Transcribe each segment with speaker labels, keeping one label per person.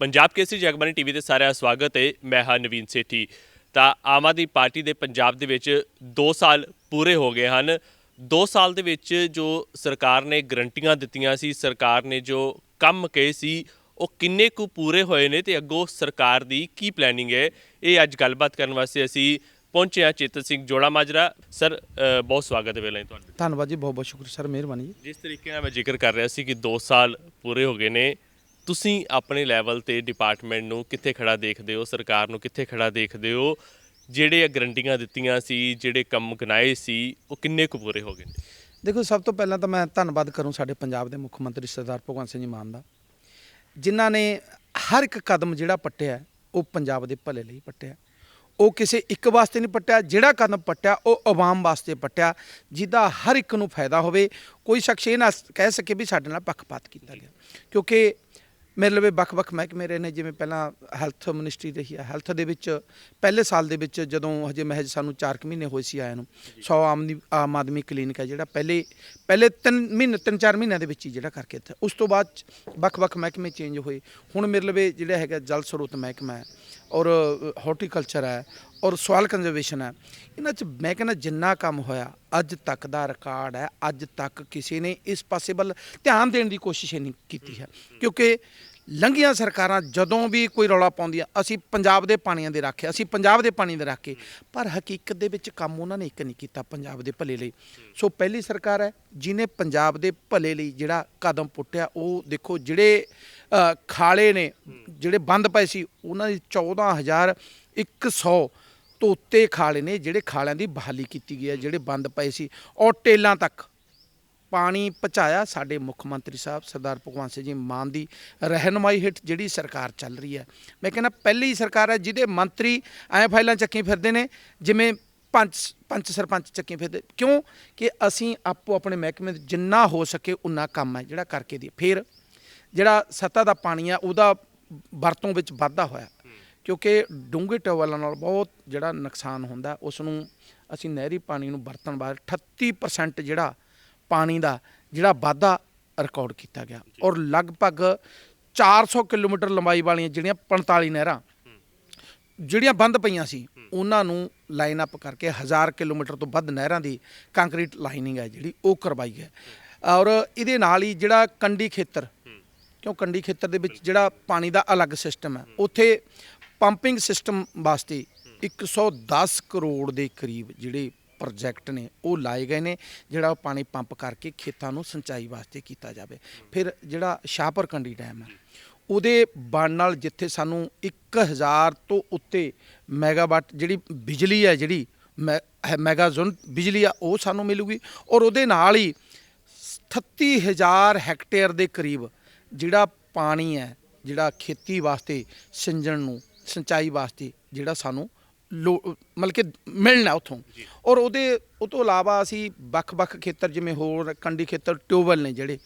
Speaker 1: Punjab Kesari Jagbani TV ਤੇ ਸਾਰਿਆਂ ਦਾ ਸਵਾਗਤ ਹੈ। ਮੈਂ ਹਾਂ ਨਵੀਨ ਸੇਠੀ। ਤਾਂ ਆਮ ਆਦਮੀ ਪਾਰਟੀ ਦੇ ਪੰਜਾਬ ਦੇ ਵਿੱਚ 2 ਸਾਲ ਪੂਰੇ ਹੋ ਗਏ ਹਨ। 2 ਸਾਲ ਦੇ ਵਿੱਚ ਜੋ ਸਰਕਾਰ ਨੇ ਗਰੰਟੀਆਂ ਦਿੱਤੀਆਂ ਸੀ ਸਰਕਾਰ ਨੇ ਜੋ ਕੰਮ ਕਹੇ ਸੀ ਉਹ ਕਿੰਨੇ ਕੁ ਪੂਰੇ ਹੋਏ ਨੇ ਤੇ ਅੱਗੋਂ ਸਰਕਾਰ ਦੀ ਕੀ ਪਲੈਨਿੰਗ ਹੈ? ਇਹ ਅੱਜ ਗੱਲਬਾਤ ਕਰਨ ਵਾਸਤੇ ਅਸੀਂ ਪਹੁੰਚੇ ਹਾਂ ਚੇਤਨ ਸਿੰਘ ਜੋੜਾ ਮਾਜਰਾ। ਸਰ ਬਹੁਤ ਸਵਾਗਤ ਹੈ ਹੀ ਤੁਹਾਡਾ।
Speaker 2: ਧੰਨਵਾਦ ਜੀ ਬਹੁਤ ਬਹੁਤ ਸ਼ੁਕਰ ਸਰ ਮਿਹਰਬਾਨੀ। ਜੀ
Speaker 1: ਜਿਸ ਤਰੀਕੇ ਨਾਲ ਮੈਂ ਜ਼ਿਕਰ ਕਰ ਰਿਹਾ ਸੀ ਕਿ 2 ਸਾਲ ਪੂਰੇ ਹੋ ਗਏ ਨੇ ਤੁਸੀਂ ਆਪਣੇ ਲੈਵਲ ਤੇ ਡਿਪਾਰਟਮੈਂਟ ਨੂੰ ਕਿੱਥੇ ਖੜਾ ਦੇਖਦੇ ਹੋ, ਸਰਕਾਰ ਨੂੰ ਕਿੱਥੇ ਖੜਾ ਦੇਖਦੇ ਹੋ? ਜਿਹੜੇ ਗਰੰਟੀਆਂ ਦਿੱਤੀਆਂ ਸੀ, ਜਿਹੜੇ ਕੰਮ ਗਨਾਏ ਸੀ, ਉਹ ਕਿੰਨੇ ਕੁ ਪੂਰੇ ਹੋ ਗਏ ਨੇ?
Speaker 2: ਦੇਖੋ, ਸਭ ਤੋਂ ਪਹਿਲਾਂ ਤਾਂ ਮੈਂ ਧੰਨਵਾਦ ਕਰੂੰ ਸਾਡੇ ਪੰਜਾਬ ਦੇ ਮੁੱਖ ਮੰਤਰੀ ਸਰਦਾਰ ਭਗਵੰਤ ਸਿੰਘ ਮਾਨ ਦਾ, ਜਿਨ੍ਹਾਂ ਨੇ ਹਰ ਇੱਕ ਕਦਮ ਜਿਹੜਾ ਪੱਟਿਆ, ਉਹ ਪੰਜਾਬ ਦੇ ਭਲੇ ਲਈ ਪੱਟਿਆ। ਉਹ ਕਿਸੇ ਇੱਕ ਵਾਸਤੇ ਨਹੀਂ ਪੱਟਿਆ, ਜਿਹੜਾ ਕਦਮ ਪੱਟਿਆ, ਉਹ ਆਵਾਮ ਵਾਸਤੇ ਪੱਟਿਆ, ਜਿਹਦਾ ਹਰ ਇੱਕ ਨੂੰ ਫਾਇਦਾ ਹੋਵੇ। ਕੋਈ ਸ਼ਖਸ ਇਹ ਨਾ ਕਹਿ ਸਕੇ ਵੀ ਸਾਡੇ ਨਾਲ ਪੱਖਪਾਤ ਕੀਤਾ ਗਿਆ। ਕਿਉਂਕਿ ਮੇਰੇ ਲਵੇ ਵੱਖ-ਵੱਖ ਮਹਿਕਮੇ ਰਹੇ ਨੇ ਜਿਵੇਂ ਪਹਿਲਾਂ ਹੈਲਥ ਮਿਨਿਸਟਰੀ ਰਹੀ ਹੈ। ਹੈਲਥ ਦੇ ਵਿੱਚ ਪਹਿਲੇ ਸਾਲ ਦੇ ਵਿੱਚ ਜਦੋਂ ਹਜੇ ਮਹਿਜ ਸਾਨੂੰ 4 ਮਹੀਨੇ ਹੋਏ ਸੀ ਆਇਆ ਨੂੰ 100 ਆਮਦੀ ਆਮ ਆਦਮੀ ਕਲੀਨਿਕ ਹੈ ਜਿਹੜਾ ਪਹਿਲੇ ਪਹਿਲੇ 3 ਮਹੀਨੇ 3-4 ਮਹੀਨਿਆਂ ਦੇ ਵਿੱਚ ਹੀ ਜਿਹੜਾ ਕਰਕੇ ਇੱਥੇ। ਉਸ ਤੋਂ ਬਾਅਦ ਵੱਖ-ਵੱਖ ਮਹਿਕਮੇ ਚੇਂਜ ਹੋਏ। ਹੁਣ ਮੇਰੇ ਲਵੇ ਜਿਹੜਾ ਹੈਗਾ ਜਲ ਸਰੋਤ ਮਹਿਕਮਾ ਹੈ ਔਰ ਹਾਰਟੀਕਲਚਰ ਹੈ ਔਰ ਸੋਇਲ ਕੰਜ਼ਰਵੇਸ਼ਨ ਹੈ। ਇਹਨਾਂ 'ਚ ਮੈਂ ਕਹਿੰਦਾ ਜਿੰਨਾ ਕੰਮ ਹੋਇਆ ਅੱਜ ਤੱਕ ਦਾ ਰਿਕਾਰਡ ਹੈ। ਅੱਜ ਤੱਕ ਕਿਸੇ ਨੇ ਇਸ ਪਾਸੇ ਵੱਲ ਧਿਆਨ ਦੇਣ ਦੀ ਕੋਸ਼ਿਸ਼ ਹੀ ਨਹੀਂ ਕੀਤੀ ਹੈ। ਕਿਉਂਕਿ ਲੰਘੀਆਂ ਸਰਕਾਰਾਂ ਜਦੋਂ ਵੀ ਕੋਈ ਰੌਲਾ ਪਾਉਂਦੀਆਂ, ਅਸੀਂ ਪੰਜਾਬ ਦੇ ਪਾਣੀਆਂ ਦੇ ਰੱਖੇ, ਅਸੀਂ ਪੰਜਾਬ ਦੇ ਪਾਣੀ ਦੇ ਰੱਖੇ। ਪਰ ਹਕੀਕਤ ਦੇ ਵਿੱਚ ਕੰਮ ਉਹਨਾਂ ਨੇ ਇੱਕ ਨਹੀਂ ਕੀਤਾ ਪੰਜਾਬ ਦੇ ਭਲੇ ਲਈ। ਸੋ ਪਹਿਲੀ ਸਰਕਾਰ ਹੈ ਜਿਨੇ ਪੰਜਾਬ ਦੇ ਭਲੇ ਲਈ ਜਿਹੜਾ ਕਦਮ ਪੁੱਟਿਆ, ਉਹ ਦੇਖੋ ਜਿਹੜੇ ਖਾਲੇ ਨੇ, ਜਿਹੜੇ ਬੰਦ ਪਏ ਸੀ, ਉਹਨਾਂ ਦੀ 14100 ਤੋਂ ਉੱਤੇ ਖਾਲੇ ਨੇ, ਜਿਹੜੇ ਖਾਲਿਆਂ ਦੀ ਬਹਾਲੀ ਕੀਤੀ ਗਈ ਹੈ, ਜਿਹੜੇ ਬੰਦ ਪਏ ਸੀ। ਔਰ ਟੇਲਾਂ ਤੱਕ ਪਾਣੀ ਪਹੁੰਚਾਇਆ ਸਾਡੇ ਮੁੱਖ ਮੰਤਰੀ ਸਾਹਿਬ ਸਰਦਾਰ ਭਗਵੰਤ ਸਿੰਘ ਜੀ ਮਾਨ ਦੀ ਰਹਿਨਮਾਈ ਹੇਠ ਜਿਹੜੀ ਸਰਕਾਰ ਚੱਲ ਰਹੀ ਹੈ। ਮੈਂ ਕਹਿੰਦਾ ਪਹਿਲੀ ਸਰਕਾਰ ਹੈ ਜਿਹਦੇ ਮੰਤਰੀ ਐ ਫਾਈਲਾਂ ਚੱਕੀ ਫਿਰਦੇ ਨੇ, ਜਿਵੇਂ ਪੰਚ ਪੰਚ ਸਰਪੰਚ ਚੱਕੀ ਫਿਰਦੇ। ਕਿਉਂ? ਕਿ ਅਸੀਂ ਆਪੋ ਆਪਣੇ ਮਹਿਕਮੇ ਜਿੰਨਾ ਹੋ ਸਕੇ ਉਨਾ ਕੰਮ ਹੈ ਜਿਹੜਾ ਕਰਕੇ ਦੀ। ਫਿਰ ਜਿਹੜਾ ਸੱਤਾ ਦਾ ਪਾਣੀ ਆ, ਉਹਦਾ ਵਰਤੋਂ ਵਿੱਚ ਵਾਧਾ ਹੋਇਆ। ਕਿਉਂਕਿ ਡੂੰਘੇ ਟਿਊਬਵੈੱਲਾਂ ਨਾਲ ਬਹੁਤ ਜਿਹੜਾ ਨੁਕਸਾਨ ਹੁੰਦਾ ਉਸ ਨੂੰ ਅਸੀਂ ਨਹਿਰੀ ਪਾਣੀ ਨੂੰ ਵਰਤਣ ਬਾਅਦ 38% ਜਿਹੜਾ ਪਾਣੀ ਦਾ ਜਿਹੜਾ ਵਾਧਾ ਰਿਕਾਰਡ ਕੀਤਾ ਗਿਆ। ਔਰ ਲਗਭਗ 400 ਕਿਲੋਮੀਟਰ ਲੰਬਾਈ ਵਾਲੀਆਂ ਜਿਹੜੀਆਂ 45 ਨਹਿਰਾਂ, ਜਿਹੜੀਆਂ ਬੰਦ ਪਈਆਂ ਸੀ, ਉਹਨਾਂ ਨੂੰ ਲਾਈਨ ਅਪ ਕਰਕੇ 1000 ਕਿਲੋਮੀਟਰ ਤੋਂ ਵੱਧ ਨਹਿਰਾਂ ਦੀ ਕੰਕਰੀਟ ਲਾਈਨਿੰਗ ਹੈ ਜਿਹੜੀ, ਉਹ ਕਰਵਾਈ ਹੈ ਔਰ ਇਹਦੇ ਨਾਲ ਹੀ ਜਿਹੜਾ ਕੰਡੀ ਖੇਤਰ, ਕਿਉਂ ਕੰਡੀ ਖੇਤਰ ਦੇ ਵਿੱਚ ਜਿਹੜਾ ਪਾਣੀ ਦਾ ਅਲੱਗ ਸਿਸਟਮ ਹੈ, ਉੱਥੇ ਪੰਪਿੰਗ ਸਿਸਟਮ ਵਾਸਤੇ 110 ਕਰੋੜ ਦੇ ਕਰੀਬ ਜਿਹੜੇ ਪ੍ਰੋਜੈਕਟ ਨੇ, ਉਹ ਲਾਏ ਗਏ ਨੇ, ਜਿਹੜਾ ਉਹ ਪਾਣੀ ਪੰਪ ਕਰਕੇ ਖੇਤਾਂ ਨੂੰ ਸਿੰਚਾਈ ਵਾਸਤੇ ਕੀਤਾ ਜਾਵੇ। ਫਿਰ ਜਿਹੜਾ ਸ਼ਾਹਪੁਰ ਕੰਡੀ ਡੈਮ ਹੈ ਉਹਦੇ ਬਣ ਨਾਲ ਜਿੱਥੇ ਸਾਨੂੰ 1000 ਤੋਂ ਉੱਤੇ ਮੈਗਾਵਾਟ ਜਿਹੜੀ ਬਿਜਲੀ ਹੈ, ਜਿਹੜੀ ਮੈ- ਹੈ, ਮੈਗਾਜ਼ੋਨ ਬਿਜਲੀ ਆ, ਉਹ ਸਾਨੂੰ ਮਿਲੂਗੀ ਔਰ ਉਹਦੇ ਨਾਲ ਹੀ 38000 ਹੈਕਟੇਅਰ ਦੇ ਕਰੀਬ ਜਿਹੜਾ ਪਾਣੀ ਹੈ, ਜਿਹੜਾ ਖੇਤੀ ਵਾਸਤੇ ਸਿੰਜਣ ਨੂੰ, ਸਿੰਚਾਈ ਵਾਸਤੇ ਜਿਹੜਾ ਸਾਨੂੰ ਮਤਲਬ ਕਿ ਮਿਲਣਾ ਉਥੋਂ। ਔਰ ਉਹਦੇ ਉਹ ਤੋਂ ਇਲਾਵਾ ਅਸੀਂ ਵੱਖ-ਵੱਖ ਖੇਤਰ ਜਿਵੇਂ ਹੋਰ ਕੰਡੀ ਖੇਤਰ ਟਿਊਬਵੈਲ ਨੇ ਜਿਹੜੇ।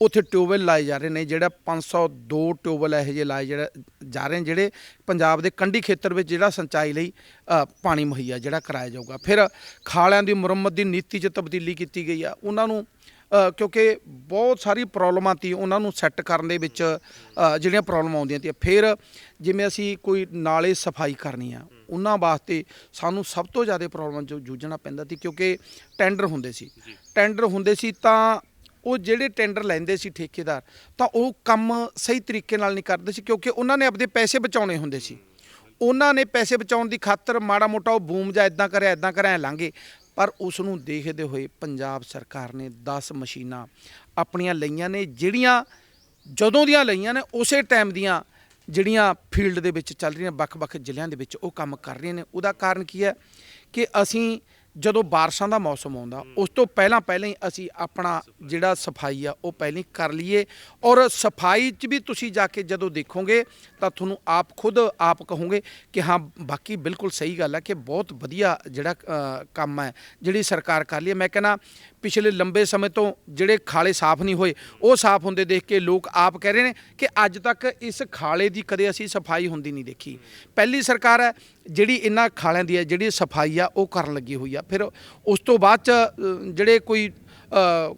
Speaker 2: ਉੱਥੇ ਟਿਊਬਵੈਲ ਲਾਏ ਜਾ ਰਹੇ ਨੇ ਜਿਹੜਾ 502 ਟਿਊਬਵੈਲ ਇਹੋ ਜਿਹੇ ਲਾਏ ਜਿਹੜਾ ਜਾ ਰਹੇ ਨੇ ਜਿਹੜੇ ਪੰਜਾਬ ਦੇ ਕੰਡੀ ਖੇਤਰ ਵਿੱਚ ਜਿਹੜਾ ਸਿੰਚਾਈ ਲਈ ਪਾਣੀ ਮੁਹੱਈਆ ਜਿਹੜਾ ਕਰਾਇਆ ਜਾਊਗਾ। ਫਿਰ ਖਾਲਿਆਂ ਦੀ ਮੁਰੰਮਤ ਦੀ ਨੀਤੀ 'ਚ ਤਬਦੀਲੀ ਕੀਤੀ ਗਈ ਆ। ਉਹਨਾਂ ਨੂੰ ਕਿਉਂਕਿ ਬਹੁਤ ਸਾਰੀ ਪ੍ਰੋਬਲਮਾਂ ਤੀ ਉਹਨਾਂ ਨੂੰ ਸੈੱਟ ਕਰਨ ਦੇ ਵਿੱਚ ਜਿਹੜੀਆਂ ਪ੍ਰੋਬਲਮ ਆਉਂਦੀਆਂ ਤੀ ਫਿਰ ਜਿਵੇਂ ਅਸੀਂ ਕੋਈ ਨਾਲੇ ਸਫ਼ਾਈ ਕਰਨੀ ਆ ਉਹਨਾਂ ਵਾਸਤੇ ਸਾਨੂੰ ਸਭ ਤੋਂ ਜ਼ਿਆਦਾ ਪ੍ਰੋਬਲਮ ਜੋ ਜੂਝਣਾ ਪੈਂਦਾ ਸੀ ਕਿਉਂਕਿ ਟੈਂਡਰ ਹੁੰਦੇ ਸੀ। ਟੈਂਡਰ ਹੁੰਦੇ ਸੀ ਤਾਂ ਉਹ ਜਿਹੜੇ ਟੈਂਡਰ ਲੈਂਦੇ ਸੀ ਠੇਕੇਦਾਰ ਤਾਂ ਉਹ ਕੰਮ ਸਹੀ ਤਰੀਕੇ ਨਾਲ ਨਹੀਂ ਕਰਦੇ ਸੀ ਕਿਉਂਕਿ ਉਹਨਾਂ ਨੇ ਆਪਦੇ ਪੈਸੇ ਬਚਾਉਣੇ ਹੁੰਦੇ ਸੀ। ਉਹਨਾਂ ਨੇ ਪੈਸੇ ਬਚਾਉਣ ਦੀ ਖਾਤਰ ਮਾੜਾ ਮੋਟਾ ਉਹ ਬੂਮ ਜਾਂ ਇਦਾਂ ਕਰਿਆ ਇਦਾਂ ਕਰਿਆ ਲਾਂਗੇ ਪਰ ਉਸ ਨੂੰ ਦੇਖਦੇ ਹੋਏ ਪੰਜਾਬ ਸਰਕਾਰ ਨੇ 10 ਮਸ਼ੀਨਾਂ ਆਪਣੀਆਂ ਲਈਆਂ ਨੇ ਜਿਹੜੀਆਂ ਜਦੋਂ ਦੀਆਂ ਲਈਆਂ ਨੇ ਉਸੇ ਟਾਈਮ ਦੀਆਂ ਜਿਹੜੀਆਂ ਫੀਲਡ ਦੇ ਵਿੱਚ ਚੱਲ ਰਹੀਆਂ ਵੱਖ-ਵੱਖ ਜ਼ਿਲ੍ਹਿਆਂ ਦੇ ਵਿੱਚ ਉਹ ਕੰਮ ਕਰ ਰਹੀਆਂ ਨੇ। ਉਹਦਾ ਕਾਰਨ ਕੀ ਹੈ ਕਿ ਅਸੀਂ ਜਦੋਂ ਬਾਰਿਸ਼ਾਂ ਦਾ ਮੌਸਮ ਆਉਂਦਾ ਉਸ ਤੋਂ ਪਹਿਲਾਂ ਪਹਿਲਾਂ ਹੀ ਅਸੀਂ ਆਪਣਾ ਜਿਹੜਾ ਸਫ਼ਾਈ ਆ ਉਹ ਪਹਿਲਾਂ ਹੀ ਕਰ ਲਈਏ। ਔਰ ਸਫ਼ਾਈ 'ਚ ਵੀ ਤੁਸੀਂ ਜਾ ਕੇ ਜਦੋਂ ਦੇਖੋਗੇ ਤਾਂ ਤੁਹਾਨੂੰ ਆਪ ਖੁਦ ਆਪ ਕਹੋਗੇ ਕਿ ਹਾਂ ਬਾਕੀ ਬਿਲਕੁਲ ਸਹੀ ਗੱਲ ਹੈ ਕਿ ਬਹੁਤ ਵਧੀਆ ਜਿਹੜਾ ਕੰਮ ਹੈ ਜਿਹੜੀ ਸਰਕਾਰ ਕਰ ਲਈ ਮੈਂ ਕਹਿੰਦਾ ਪਿਛਲੇ ਲੰਬੇ ਸਮੇਂ ਤੋਂ ਜਿਹੜੇ ਖਾਲੇ ਸਾਫ਼ ਨਹੀਂ ਹੋਏ ਉਹ ਸਾਫ਼ ਹੁੰਦੇ ਦੇਖ ਕੇ ਲੋਕ ਆਪ ਕਹਿ ਰਹੇ ਨੇ ਕਿ ਅੱਜ ਤੱਕ ਇਸ ਖਾਲੇ ਦੀ ਕਦੇ ਅਸੀਂ ਸਫ਼ਾਈ ਹੁੰਦੀ ਨਹੀਂ ਦੇਖੀ। ਪਹਿਲੀ ਸਰਕਾਰ ਹੈ ਜਿਹੜੀ ਇਹਨਾਂ ਖਾਲਿਆਂ ਦੀ ਹੈ, ਜਿਹੜੀ ਸਫ਼ਾਈ ਆ, ਉਹ ਕਰਨ ਲੱਗੀ ਹੋਈ ਆ। ਫਿਰ ਉਸ ਤੋਂ ਬਾਅਦ ਚ ਜਿਹੜੇ ਕੋਈ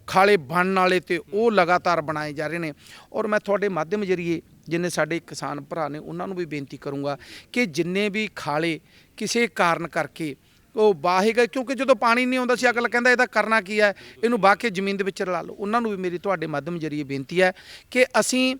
Speaker 2: ਖਾਲੇ ਬਣਨ ਵਾਲੇ ਤੇ ਉਹ ਲਗਾਤਾਰ ਬਣਾਏ ਜਾ ਰਹੇ ਨੇ। ਔਰ ਮੈਂ ਤੁਹਾਡੇ ਮਾਧਿਅਮ ਜਰੀਏ ਜਿੰਨੇ ਸਾਡੇ ਕਿਸਾਨ ਭਰਾ ਨੇ, ਉਹਨਾਂ ਨੂੰ ਵੀ ਬੇਨਤੀ ਕਰੂੰਗਾ ਕਿ ਜਿੰਨੇ ਵੀ ਖਾਲੇ ਕਿਸੇ ਕਾਰਨ ਕਰਕੇ ਉਹ ਵਾਹੇ ਕਿਉਂਕਿ ਜਦੋਂ ਪਾਣੀ ਨਹੀਂ ਆਉਂਦਾ ਸੀ, ਅਗਲਾ ਕਹਿੰਦਾ ਇਹਦਾ ਕਰਨਾ ਕੀ ਹੈ? ਇਹਨੂੰ ਵਾਹ ਕੇ ਜ਼ਮੀਨ ਦੇ ਵਿੱਚ ਰਲਾ ਲਓ। ਉਹਨਾਂ ਨੂੰ ਵੀ ਮੇਰੀ ਤੁਹਾਡੇ ਮਾਧਿਅਮ ਜਰੀਏ ਬੇਨਤੀ ਹੈ ਕਿ ਅਸੀਂ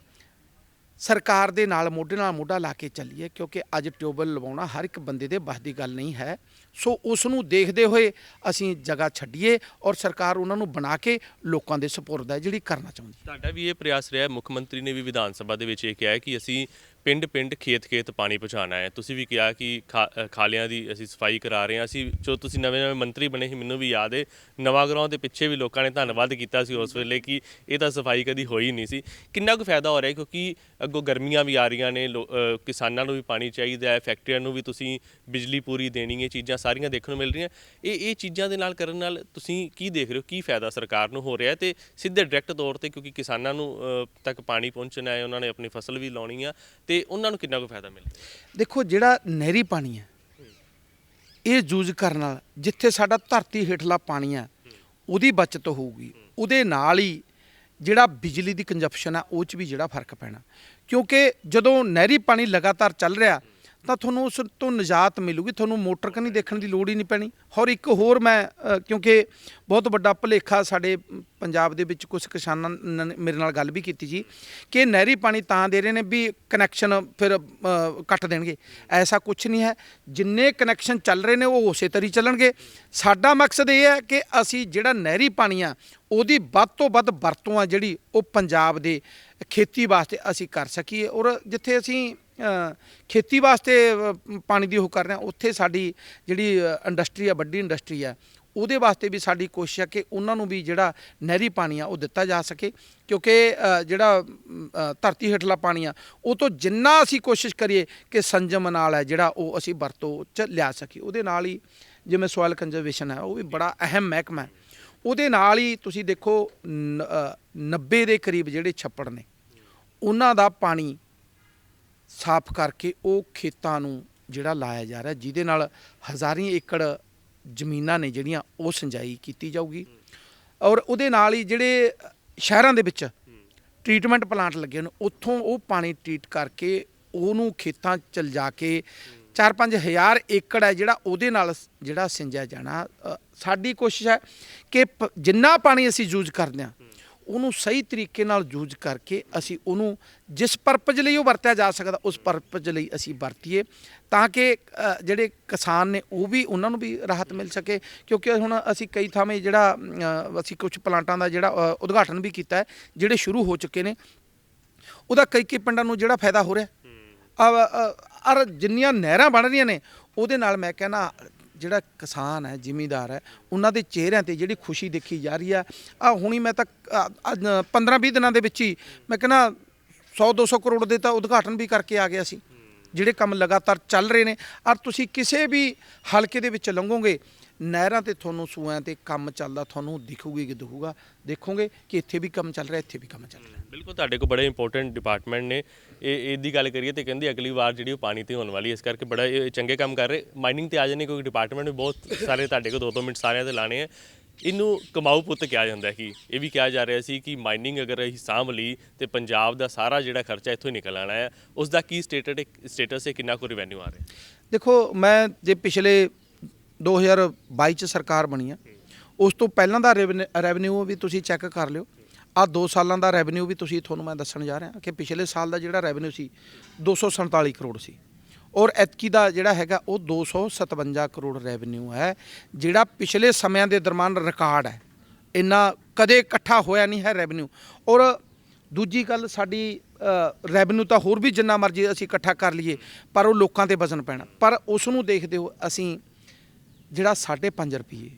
Speaker 2: ਸਰਕਾਰ ਦੇ ਨਾਲ, ਮੋਢੇ ਨਾਲ ਮੋਢਾ ਲਾ ਕੇ ਚੱਲੀਏ, ਕਿਉਂਕਿ ਅੱਜ ਟਿਊਬਵੈੱਲ ਲਵਾਉਣਾ ਹਰ ਇੱਕ ਬੰਦੇ ਦੇ ਬਸ ਦੀ ਗੱਲ ਨਹੀਂ ਹੈ। ਸੋ ਉਸ ਨੂੰ ਦੇਖਦੇ ਹੋਏ ਅਸੀਂ ਜਗ੍ਹਾ ਛੱਡੀਏ ਔਰ ਸਰਕਾਰ ਉਹਨਾਂ ਨੂੰ ਬਣਾ ਕੇ ਲੋਕਾਂ ਦੇ ਸਪੁਰਦ ਹੈ, ਜਿਹੜੀ ਕਰਨਾ ਚਾਹੁੰਦੀ
Speaker 1: ਤੁਹਾਡਾ ਵੀ ਇਹ ਪ੍ਰਯਾਸ ਰਿਹਾ, ਮੁੱਖ ਮੰਤਰੀ ਨੇ ਵੀ ਵਿਧਾਨ ਸਭਾ ਦੇ ਵਿੱਚ ਇਹ ਕਿਹਾ ਕਿ ਅਸੀਂ ਪਿੰਡ ਪਿੰਡ ਖੇਤ ਖੇਤ ਪਾਣੀ ਪਹੁੰਚਾਉਣਾ ਹੈ। ਤੁਸੀਂ ਵੀ ਕਿਹਾ ਕਿ ਖਾ- ਅ, ਖਾਲਿਆਂ ਦੀ ਅਸੀਂ ਸਫ਼ਾਈ ਕਰਾ ਰਹੇ ਹਾਂ। ਅਸੀਂ ਜੋ ਤੁਸੀਂ ਨਵੇਂ ਨਵੇਂ ਮੰਤਰੀ ਬਣੇ ਸੀ ਮੈਨੂੰ ਵੀ ਯਾਦ ਹੈ ਨਵਾਂ ਗਰਾਉਂ ਦੇ ਪਿੱਛੇ ਵੀ ਲੋਕਾਂ ਨੇ ਧੰਨਵਾਦ ਕੀਤਾ ਸੀ ਉਸ ਵੇਲੇ ਕਿ ਇਹ ਤਾਂ ਸਫ਼ਾਈ ਕਦੀ ਹੋਈ ਨਹੀਂ ਸੀ। ਕਿੰਨਾ ਕੁ ਫਾਇਦਾ ਹੋ ਰਿਹਾ ਹੈ? ਕਿਉਂਕਿ ਅੱਗੋਂ ਗਰਮੀਆਂ ਵੀ ਆ ਰਹੀਆਂ ਨੇ ਲੋ- ਅ, ਕਿਸਾਨਾਂ ਨੂੰ ਵੀ ਪਾਣੀ ਚਾਹੀਦਾ ਹੈ ਫੈਕਟਰੀਆਂ ਨੂੰ ਵੀ ਤੁਸੀਂ ਬਿਜਲੀ ਪੂਰੀ ਦੇਣੀ ਹੈ ਚੀਜ਼ਾਂ ਸਾਰੀਆਂ ਦੇਖਣ ਨੂੰ ਮਿਲ ਰਹੀਆਂ। ਇਹ ਇਹ ਚੀਜ਼ਾਂ ਦੇ ਨਾਲ ਕਰਨ ਨਾਲ ਤੁਸੀਂ ਕੀ ਦੇਖ ਰਹੇ ਹੋ? ਕੀ ਫਾਇਦਾ ਸਰਕਾਰ ਨੂੰ ਹੋ ਰਿਹਾ ਹੈ? ਤੇ ਸਿੱਧੇ ਡਾਇਰੈਕਟ ਤੌਰ ਤੇ ਕਿਉਂਕਿ ਕਿਸਾਨਾਂ ਨੂੰ ਅ, ਤੱਕ ਪਾਣੀ ਪਹੁੰਚਣਾ ਹੈ ਉਹਨਾਂ ਨੇ ਆਪਣੀ ਫਸਲ ਵੀ ਲਾਉਣੀ ਆ ਤੇ ਉਹਨਾਂ ਨੂੰ ਕਿੰਨਾ ਕੁ ਫਾਇਦਾ ਮਿਲ
Speaker 2: ਦੇਖੋ, ਜਿਹੜਾ ਨਹਿਰੀ ਪਾਣੀ ਹੈ, ਇਹ ਯੂਜ਼ ਕਰਨ ਨਾਲ ਜਿੱਥੇ ਸਾਡਾ ਧਰਤੀ ਹੇਠਲਾ ਪਾਣੀ ਹੈ, ਉਹਦੀ ਬਚਤ ਹੋਊਗੀ। ਉਹਦੇ ਨਾਲ ਹੀ ਜਿਹੜਾ ਬਿਜਲੀ ਦੀ ਕੰਜਪਸ਼ਨ ਆ ਉਹ 'ਚ ਵੀ ਜਿਹੜਾ ਫ਼ਰਕ ਪੈਣਾ। ਕਿਉਂਕਿ ਜਦੋਂ ਨਹਿਰੀ ਪਾਣੀ ਲਗਾਤਾਰ ਚੱਲ ਰਿਹਾ ਤਾਂ ਤੁਹਾਨੂੰ ਉਸ ਤੋਂ ਨਿਜਾਤ ਮਿਲੂਗੀ। ਤੁਹਾਨੂੰ ਮੋਟਰ ਕਨੀ ਦੇਖਣ ਦੀ ਲੋੜ ਹੀ ਨਹੀਂ ਪੈਣੀ। ਔਰ ਇੱਕ ਹੋਰ ਮੈਂ ਅ, ਕਿਉਂਕਿ ਬਹੁਤ ਵੱਡਾ ਭੁਲੇਖਾ ਸਾਡੇ ਪੰਜਾਬ ਦੇ ਵਿੱਚ ਕੁਝ ਕਿਸਾਨਾਂ ਨੇ ਮੇਰੇ ਨਾਲ ਗੱਲ ਵੀ ਕੀਤੀ ਜੀ ਕਿ ਨਹਿਰੀ ਪਾਣੀ ਤਾਂ ਦੇ ਰਹੇ ਨੇ ਵੀ ਕਨੈਕਸ਼ਨ ਫਿਰ ਅ, ਕੱਟ ਦੇਣਗੇ। ਐਸਾ ਕੁਝ ਨਹੀਂ ਹੈ। ਜਿੰਨੇ ਕਨੈਕਸ਼ਨ ਚੱਲ ਰਹੇ ਨੇ ਉਹ ਉਸੇ ਤਰੀ ਚੱਲਣਗੇ। ਸਾਡਾ ਮਕਸਦ ਇਹ ਹੈ ਕਿ ਅਸੀਂ ਜਿਹੜਾ ਨਹਿਰੀ ਪਾਣੀ ਆ ਉਹਦੀ ਵੱਧ ਤੋਂ ਵੱਧ ਵਰਤੋਂ ਆ ਜਿਹੜੀ ਉਹ ਪੰਜਾਬ ਦੇ ਖੇਤੀ ਵਾਸਤੇ ਅਸੀਂ ਕਰ ਸਕੀਏ। ਔਰ ਜਿੱਥੇ ਅਸੀਂ ਖੇਤੀ ਵਾਸਤੇ ਪਾਣੀ ਦੀ ਉਹ ਕਰ ਰਹੇ ਹਾਂ। ਉੱਥੇ ਸਾਡੀ ਜਿਹੜੀ ਇੰਡਸਟਰੀ ਆ ਵੱਡੀ ਇੰਡਸਟਰੀ ਆ ਉਹਦੇ ਵਾਸਤੇ ਵੀ ਸਾਡੀ ਕੋਸ਼ਿਸ਼ ਹੈ ਕਿ ਉਹਨਾਂ ਨੂੰ ਵੀ ਜਿਹੜਾ ਨਹਿਰੀ ਪਾਣੀ ਆ ਉਹ ਦਿੱਤਾ ਜਾ ਸਕੇ। ਕਿਉਂਕਿ ਜਿਹੜਾ ਧਰਤੀ ਹੇਠਲਾ ਪਾਣੀ ਆ ਉਹ ਤੋਂ ਜਿੰਨਾ ਅਸੀਂ ਕੋਸ਼ਿਸ਼ ਕਰੀਏ ਕਿ ਸੰਜਮ ਨਾਲ ਹੈ ਜਿਹੜਾ ਉਹ ਅਸੀਂ ਵਰਤੋਂ ਚ ਲਿਆ ਸਕੀਏ। ਉਹਦੇ ਨਾਲ ਹੀ ਜਿਵੇਂ ਸੋਇਲ ਕੰਜ਼ਰਵੇਸ਼ਨ ਹੈ ਉਹ ਵੀ ਬੜਾ ਅਹਿਮ ਮਹਿਕਮਾ ਹੈ। ਉਹਦੇ ਨਾਲ ਹੀ ਤੁਸੀਂ ਦੇਖੋ ਨ- ਅ, 90 ਦੇ ਕਰੀਬ ਜਿਹੜੇ ਛੱਪੜ ਨੇ ਉਹਨਾਂ ਦਾ ਪਾਣੀ ਸਾਫ਼ ਕਰਕੇ ਉਹ ਖੇਤਾਂ ਨੂੰ ਜਿਹੜਾ ਲਾਇਆ ਜਾ ਰਿਹਾ, ਜਿਹਦੇ ਨਾਲ ਹਜ਼ਾਰੀ ਏਕੜ ਜ਼ਮੀਨਾਂ ਨੇ ਜਿਹੜੀਆਂ ਉਹ ਸਿੰਜਾਈ ਕੀਤੀ ਜਾਊਗੀ। ਔਰ ਉਹਦੇ ਨਾਲ ਹੀ ਜਿਹੜੇ ਸ਼ਹਿਰਾਂ ਦੇ ਵਿੱਚ ਟ੍ਰੀਟਮੈਂਟ ਪਲਾਂਟ ਲੱਗੇ ਨੇ, ਉੱਥੋਂ ਉਹ ਪਾਣੀ ਟ੍ਰੀਟ ਕਰਕੇ ਉਹਨੂੰ ਖੇਤਾਂ ਚਲ ਜਾ ਕੇ 4-5 ਹਜ਼ਾਰ ਏਕੜ ਹੈ ਜਿਹੜਾ ਉਹਦੇ ਨਾਲ ਜਿਹੜਾ ਸਿੰਜਿਆ ਜਾਣਾ। ਸਾਡੀ ਕੋਸ਼ਿਸ਼ ਹੈ ਕਿ ਪ- ਜਿੰਨਾ ਪਾਣੀ ਅਸੀਂ ਯੂਜ਼ ਕਰਦੇ ਹਾਂ ਉਹਨੂੰ ਸਹੀ ਤਰੀਕੇ ਨਾਲ ਯੂਜ਼ ਕਰਕੇ ਅਸੀਂ ਉਹਨੂੰ ਜਿਸ ਪਰਪਸ ਲਈ ਉਹ ਵਰਤਿਆ ਜਾ ਸਕਦਾ ਉਸ ਪਰਪਸ ਲਈ ਅਸੀਂ ਵਰਤੀਏ ਤਾਂ ਕਿ ਜਿਹੜੇ ਕਿਸਾਨ ਨੇ ਉਹ ਵੀ ਉਹਨਾਂ ਨੂੰ ਵੀ ਰਾਹਤ ਮਿਲ ਸਕੇ। ਕਿਉਂਕਿ ਹੁਣ ਅਸੀਂ ਕਈ ਥਾਵੇਂ ਜਿਹੜਾ ਅਸੀਂ ਕੁਝ ਪਲਾਂਟਾਂ ਦਾ ਜਿਹੜਾ ਉਦਘਾਟਨ ਵੀ ਕੀਤਾ ਹੈ ਜਿਹੜੇ ਸ਼ੁਰੂ ਹੋ ਚੁੱਕੇ ਨੇ ਉਹਦਾ ਕਈ ਕਈ ਪਿੰਡਾਂ ਨੂੰ ਜਿਹੜਾ ਫਾਇਦਾ ਹੋ ਰਿਹਾ। ਆ ਅਰ ਜਿੰਨੀਆਂ ਨਹਿਰਾਂ ਬਣ ਰਹੀਆਂ ਨੇ ਉਹਦੇ ਨਾਲ ਮੈਂ ਕਹਿੰਦਾ ਜਿਹੜਾ ਕਿਸਾਨ ਹੈ, ਜ਼ਿਮੀਂਦਾਰ ਹੈ, ਉਹਨਾਂ ਦੇ ਚਿਹਰਿਆਂ ਤੇ ਜਿਹੜੀ ਖੁਸ਼ੀ ਦੇਖੀ ਜਾ ਰਹੀ ਆ ਆ ਹੁਣੀ ਮੈਂ ਤਾਂ 15-20 ਦਿਨਾਂ ਦੇ ਵਿੱਚ ਹੀ ਮੈਂ ਕਹਿੰਦਾ 100-200 ਕਰੋੜ ਦੇ ਤਾਂ ਉਦਘਾਟਨ ਵੀ ਕਰਕੇ ਆ ਗਿਆ ਸੀ। ਜਿਹੜੇ ਕੰਮ ਲਗਾਤਾਰ ਚੱਲ ਰਹੇ ਨੇ ਔਰ ਤੁਸੀਂ ਕਿਸੇ ਵੀ ਹਲਕੇ ਦੇ ਵਿੱਚ ਲੰਘੋਗੇ ਨਹਿਰਾਂ ਤੇ ਤੁਹਾਨੂੰ ਸੂਆਂ ਤੇ ਕੰਮ ਚੱਲਦਾ ਤੁਹਾਨੂੰ ਦਿਖੂਗੀ ਕਿ ਦਿਖੂਗਾ। ਦੇਖੋਗੇ ਕਿ ਇੱਥੇ ਵੀ ਕੰਮ ਚੱਲ ਰਿਹਾ ਇੱਥੇ ਵੀ ਕੰਮ ਚੱਲ ਰਿਹਾ।
Speaker 1: ਬਿਲਕੁਲ ਤੁਹਾਡੇ ਕੋਲ ਬੜੇ ਇੰਪੋਰਟੈਂਟ ਡਿਪਾਰਟਮੈਂਟ ਨੇ। ਇਹ ਇਹਦੀ ਗੱਲ ਕਰੀਏ ਤੇ ਕਹਿੰਦੇ ਅਗਲੀ ਵਾਰ ਜਿਹੜੀ ਉਹ ਪਾਣੀ ਤੇ ਹੋਣ ਵਾਲੀ ਇਸ ਕਰਕੇ ਬੜਾ ਚੰਗੇ ਕੰਮ ਕਰ ਰਹੇ। ਮਾਈਨਿੰਗ ਤੇ ਆ ਜਾਣੇ ਕੋਈ ਡਿਪਾਰਟਮੈਂਟ ਵੀ ਬਹੁਤ ਸਾਰੇ ਤੁਹਾਡੇ ਕੋਲ 2-2 ਮਿੰਟ ਸਾਰਿਆਂ ਤੇ ਲਾਣੇ ਆ। ਇਹਨੂੰ ਕਮਾਊ ਪੁੱਤ ਕਿਹਾ ਜਾਂਦਾ ਹੈ ਕਿ ਇਹ ਵੀ ਕਿਹਾ ਜਾ ਰਿਹਾ ਸੀ ਕਿ ਮਾਈਨਿੰਗ ਅਗਰ ਅਸੀਂ ਸਾਂਭ ਲਈ ਤੇ ਪੰਜਾਬ ਦਾ ਸਾਰਾ ਜਿਹੜਾ ਖਰਚਾ ਇੱਥੋਂ ਹੀ ਨਿਕਲ ਆਣਾ ਹੈ ਉਸ ਦਾ ਕੀ ਸਟੇਟਸ ਸਟੇਟਸ ਹੈ ਕਿੰਨਾ ਕੁ ਰੈਵਨਿਊ ਆ ਰਿਹਾ
Speaker 2: ਦੇਖੋ ਮੈਂ ਜੇ ਪਿਛਲੇ 2022 ਚ ਸਰਕਾਰ ਬਣੀ ਆ। ਉਸ ਤੋਂ ਪਹਿਲਾਂ ਦਾ ਰੈਵਨਿਊ ਵੀ ਤੁਸੀਂ ਚੈੱਕ ਕਰ ਲਿਓ। ਆ 2 ਸਾਲਾਂ ਦਾ ਰੈਵਨਿਊ ਵੀ ਤੁਸੀਂ ਤੁਹਾਨੂੰ ਮੈਂ ਦੱਸਣ ਜਾ ਰਿਹਾ ਕਿ ਪਿਛਲੇ ਸਾਲ ਦਾ ਜਿਹੜਾ ਰੈਵਨਿਊ ਸੀ 247 ਕਰੋੜ ਸੀ। ਔਰ ਐਤਕੀ ਦਾ ਜਿਹੜਾ ਹੈਗਾ, ਉਹ 257 ਕਰੋੜ ਰੈਵਨਿਊ ਹੈ, ਜਿਹੜਾ ਪਿਛਲੇ ਸਮਿਆਂ ਦੇ ਦਰਮਿਆਨ ਰਿਕਾਰਡ ਹੈ। ਇੰਨਾ ਕਦੇ ਇਕੱਠਾ ਹੋਇਆ ਨਹੀਂ ਹੈ ਰੈਵਨਿਊ ਔਰ ਦੂਜੀ ਗੱਲ, ਸਾਡੀ ਰੈਵਨਿਊ ਤਾਂ ਹੋਰ ਵੀ ਜਿੰਨਾ ਮਰਜ਼ੀ ਅਸੀਂ ਇਕੱਠਾ ਕਰ ਲਈਏ, ਪਰ ਉਹ ਲੋਕਾਂ ਤੇ ਵਜ਼ਨ ਪੈਣਾ। ਪਰ ਉਸ ਨੂੰ ਦੇਖਦੇ ਹੋ ਅਸੀਂ ਜਿਹੜਾ 5.5 ਰੁਪਏ